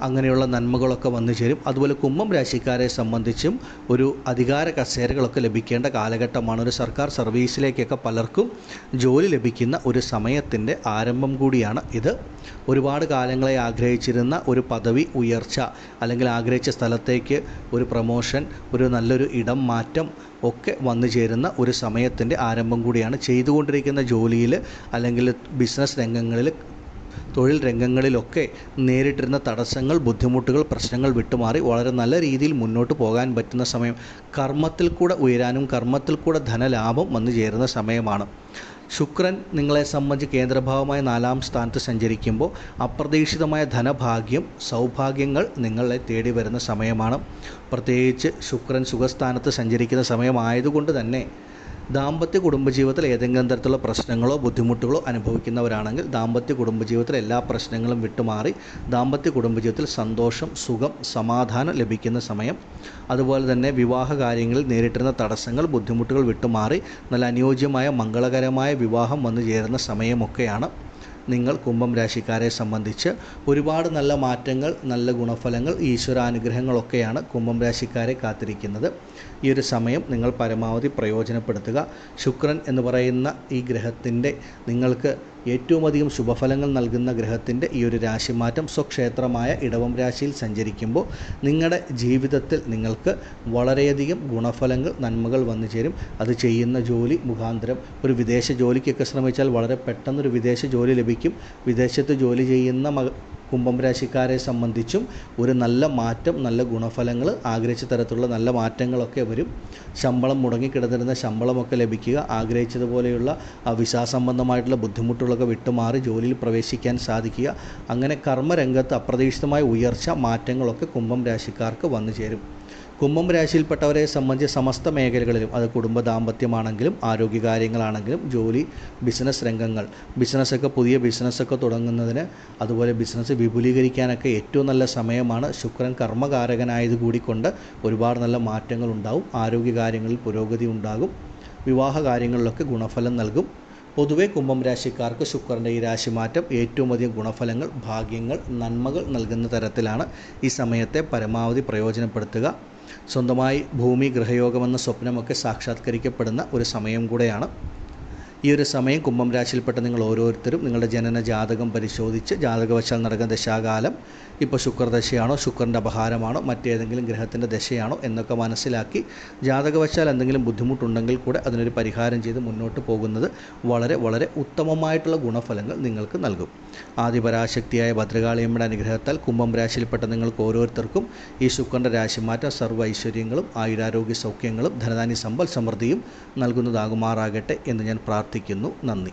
അങ്ങനെയുള്ള നന്മകളൊക്കെ വന്നു ചേരും. അതുപോലെ കുംഭം രാശിക്കാരെ സംബന്ധിച്ചും ഒരു അധികാര കസേരകളൊക്കെ ലഭിക്കേണ്ട കാലഘട്ടമാണ്. ഒരു സർക്കാർ സർവീസിലേക്കൊക്കെ പലർക്കും ജോലി ലഭിക്കുന്ന ഒരു സമയത്തിന്റെ ആരംഭം കൂടിയാണ് ഇത്. ഒരുപാട് കാലങ്ങളെ ആഗ്രഹിച്ചിരുന്ന ഒരു പദവി ഉയർച്ച അല്ലെങ്കിൽ ആഗ്രഹിച്ച സ്ഥലത്തേക്ക് ഒരു പ്രമോഷൻ ഒരു നല്ലൊരു ഇടം മാറ്റം ഒക്കെ വന്നു ചേരുന്ന ഒരു സമയത്തിന്റെ ആരംഭം കൂടിയാണ്. ചെയ്തുകൊണ്ടിരിക്കുന്ന ജോലിയിൽ അല്ലെങ്കിൽ ബിസിനസ് രംഗങ്ങളിൽ തൊഴിൽ രംഗങ്ങളിലൊക്കെ നേരിട്ടിരുന്ന തടസ്സങ്ങൾ ബുദ്ധിമുട്ടുകൾ പ്രശ്നങ്ങൾ വിട്ടുമാറി വളരെ നല്ല രീതിയിൽ മുന്നോട്ട് പോകാൻ പറ്റുന്ന സമയം. കർമ്മത്തിൽ കൂടെ ഉയരാനും കർമ്മത്തിൽ കൂടെ ധനലാഭം വന്നു ചേരുന്ന സമയമാണ്. ശുക്രൻ നിങ്ങളെ സംബന്ധിച്ച് കേന്ദ്രഭാവമായ നാലാം സ്ഥാനത്ത് സഞ്ചരിക്കുമ്പോൾ അപ്രതീക്ഷിതമായ ധനഭാഗ്യം സൗഭാഗ്യങ്ങൾ നിങ്ങളെ തേടി വരുന്ന സമയമാണ്. പ്രത്യേകിച്ച് ശുക്രൻ സുഖസ്ഥാനത്ത് സഞ്ചരിക്കുന്ന സമയമായതുകൊണ്ട് തന്നെ ദാമ്പത്യ കുടുംബജീവിതത്തിൽ ഏതെങ്കിലും തരത്തിലുള്ള പ്രശ്നങ്ങളോ ബുദ്ധിമുട്ടുകളോ അനുഭവിക്കുന്നവരാണെങ്കിൽ ദാമ്പത്യ കുടുംബജീവിതത്തിൽ എല്ലാ പ്രശ്നങ്ങളും വിട്ടുമാറി ദാമ്പത്യ കുടുംബജീവിതത്തിൽ സന്തോഷം സുഖം സമാധാനം ലഭിക്കുന്ന സമയം. അതുപോലെ തന്നെ വിവാഹ കാര്യങ്ങളിൽ നേരിട്ടിരുന്ന തടസ്സങ്ങൾ ബുദ്ധിമുട്ടുകൾ വിട്ടുമാറി നല്ല അനുയോജ്യമായ മംഗളകരമായ വിവാഹം വന്നു ചേരുന്ന സമയമൊക്കെയാണ്. നിങ്ങൾ കുംഭം രാശിക്കാരെ സംബന്ധിച്ച് ഒരുപാട് നല്ല മാറ്റങ്ങൾ നല്ല ഗുണഫലങ്ങൾ ഈശ്വരാനുഗ്രഹങ്ങളൊക്കെയാണ് കുംഭം രാശിക്കാരെ കാത്തിരിക്കുന്നത്. ഈ ഒരു സമയം നിങ്ങൾ പരമാവധി പ്രയോജനപ്പെടുത്തുക. ശുക്രൻ എന്ന് പറയുന്ന ഈ ഗ്രഹത്തിന്റെ നിങ്ങൾക്ക് ഏറ്റവും അധികം ശുഭഫലങ്ങൾ നൽകുന്ന ഗ്രഹത്തിന്റെ ഈ ഒരു രാശിമാറ്റം സ്വക്ഷേത്രമായ ഇടവം രാശിയിൽ സഞ്ചരിക്കുമ്പോൾ നിങ്ങളുടെ ജീവിതത്തിൽ നിങ്ങൾക്ക് വളരെയധികം ഗുണഫലങ്ങൾ നന്മകൾ വന്നു ചേരും. അത് ചെയ്യുന്ന ജോലി മുഖാന്തരം. ഒരു വിദേശ ജോലിക്കൊക്കെ ശ്രമിച്ചാൽ വളരെ പെട്ടെന്നൊരു വിദേശ ജോലി ലഭിക്കും. വിദേശത്ത് ജോലി ചെയ്യുന്ന കുംഭം രാശിക്കാരെ സംബന്ധിച്ചും ഒരു നല്ല മാറ്റം നല്ല ഗുണഫലങ്ങൾ ആഗ്രഹിച്ച തരത്തിലുള്ള നല്ല മാറ്റങ്ങളൊക്കെ വരും. ശമ്പളം മുടങ്ങിക്കിടന്നിരുന്ന ശമ്പളമൊക്കെ ലഭിക്കുക ആഗ്രഹിച്ചതുപോലെയുള്ള വിശാസംബന്ധമായിട്ടുള്ള സംബന്ധമായിട്ടുള്ള ബുദ്ധിമുട്ടുകളൊക്കെ വിട്ടുമാറി ജോലിയിൽ പ്രവേശിക്കാൻ സാധിക്കുക അങ്ങനെ കർമ്മരംഗത്ത് അപ്രതീക്ഷിതമായ ഉയർച്ച മാറ്റങ്ങളൊക്കെ കുംഭം രാശിക്കാർക്ക് വന്നു ചേരും. കുംഭം രാശിയിൽപ്പെട്ടവരെ സംബന്ധിച്ച് സമസ്ത മേഖലകളിലും അത് കുടുംബ ദാമ്പത്യമാണെങ്കിലും ആരോഗ്യകാര്യങ്ങളാണെങ്കിലും ജോലി ബിസിനസ് രംഗങ്ങൾ ബിസിനസ്സൊക്കെ പുതിയ ബിസിനസ്സൊക്കെ തുടങ്ങുന്നതിന് അതുപോലെ ബിസിനസ് വിപുലീകരിക്കാനൊക്കെ ഏറ്റവും നല്ല സമയമാണ്. ശുക്രൻ കർമ്മകാരകനായത് കൂടിക്കൊണ്ട് ഒരുപാട് നല്ല മാറ്റങ്ങൾ ഉണ്ടാവും ആരോഗ്യകാര്യങ്ങളിൽ പുരോഗതി ഉണ്ടാകും. വിവാഹ കാര്യങ്ങളിലൊക്കെ ഗുണഫലം നൽകും. പൊതുവേ കുംഭം രാശിക്കാർക്ക് ശുക്രന്റെ ഈ രാശിമാറ്റം ഏറ്റവും അധികം ഗുണഫലങ്ങൾ ഭാഗ്യങ്ങൾ നന്മകൾ നൽകുന്ന തരത്തിലാണ് ഈ സമയത്തെ പരമാവധി പ്രയോജനപ്പെടുത്തുക. സ്വന്തമായി ഭൂമി ഗൃഹയോഗമെന്ന സ്വപ്നമൊക്കെ സാക്ഷാത്കരിക്കപ്പെടുന്ന ഒരു സമയം കൂടെയാണ് ഈ ഒരു സമയം കുംഭം രാശിയിൽപ്പെട്ട നിങ്ങൾ ഓരോരുത്തരും നിങ്ങളുടെ ജനന ജാതകം പരിശോധിച്ച് ജാതകവശാൽ നടക്കുന്ന ദശാകാലം ഇപ്പോൾ ശുക്രദശയാണോ ശുക്രന്റെ അപഹാരമാണോ മറ്റേതെങ്കിലും ഗ്രഹത്തിന്റെ ദശയാണോ എന്നൊക്കെ മനസ്സിലാക്കി ജാതകവശാൽ എന്തെങ്കിലും ബുദ്ധിമുട്ടുണ്ടെങ്കിൽ കൂടെ അതിനൊരു പരിഹാരം ചെയ്ത് മുന്നോട്ട് പോകുന്നത് വളരെ വളരെ ഉത്തമമായിട്ടുള്ള ഗുണഫലങ്ങൾ നിങ്ങൾക്ക് നൽകും. ആദിപരാശക്തിയായ ഭദ്രകാളിയമ്മയുടെ അനുഗ്രഹത്താൽ കുംഭം രാശിയിൽപ്പെട്ട നിങ്ങൾക്ക് ഓരോരുത്തർക്കും ഈ ശുക്രന്റെ രാശിമാറ്റം സർവ ഐശ്വര്യങ്ങളും ആയുരാരോഗ്യ സൗഖ്യങ്ങളും ധനധാന്യ സമ്പൽ സമൃദ്ധിയും നൽകുന്നതാകുമാറാകട്ടെ എന്ന് ഞാൻ പ്രാർത്ഥിക്കുന്നു. നന്ദി.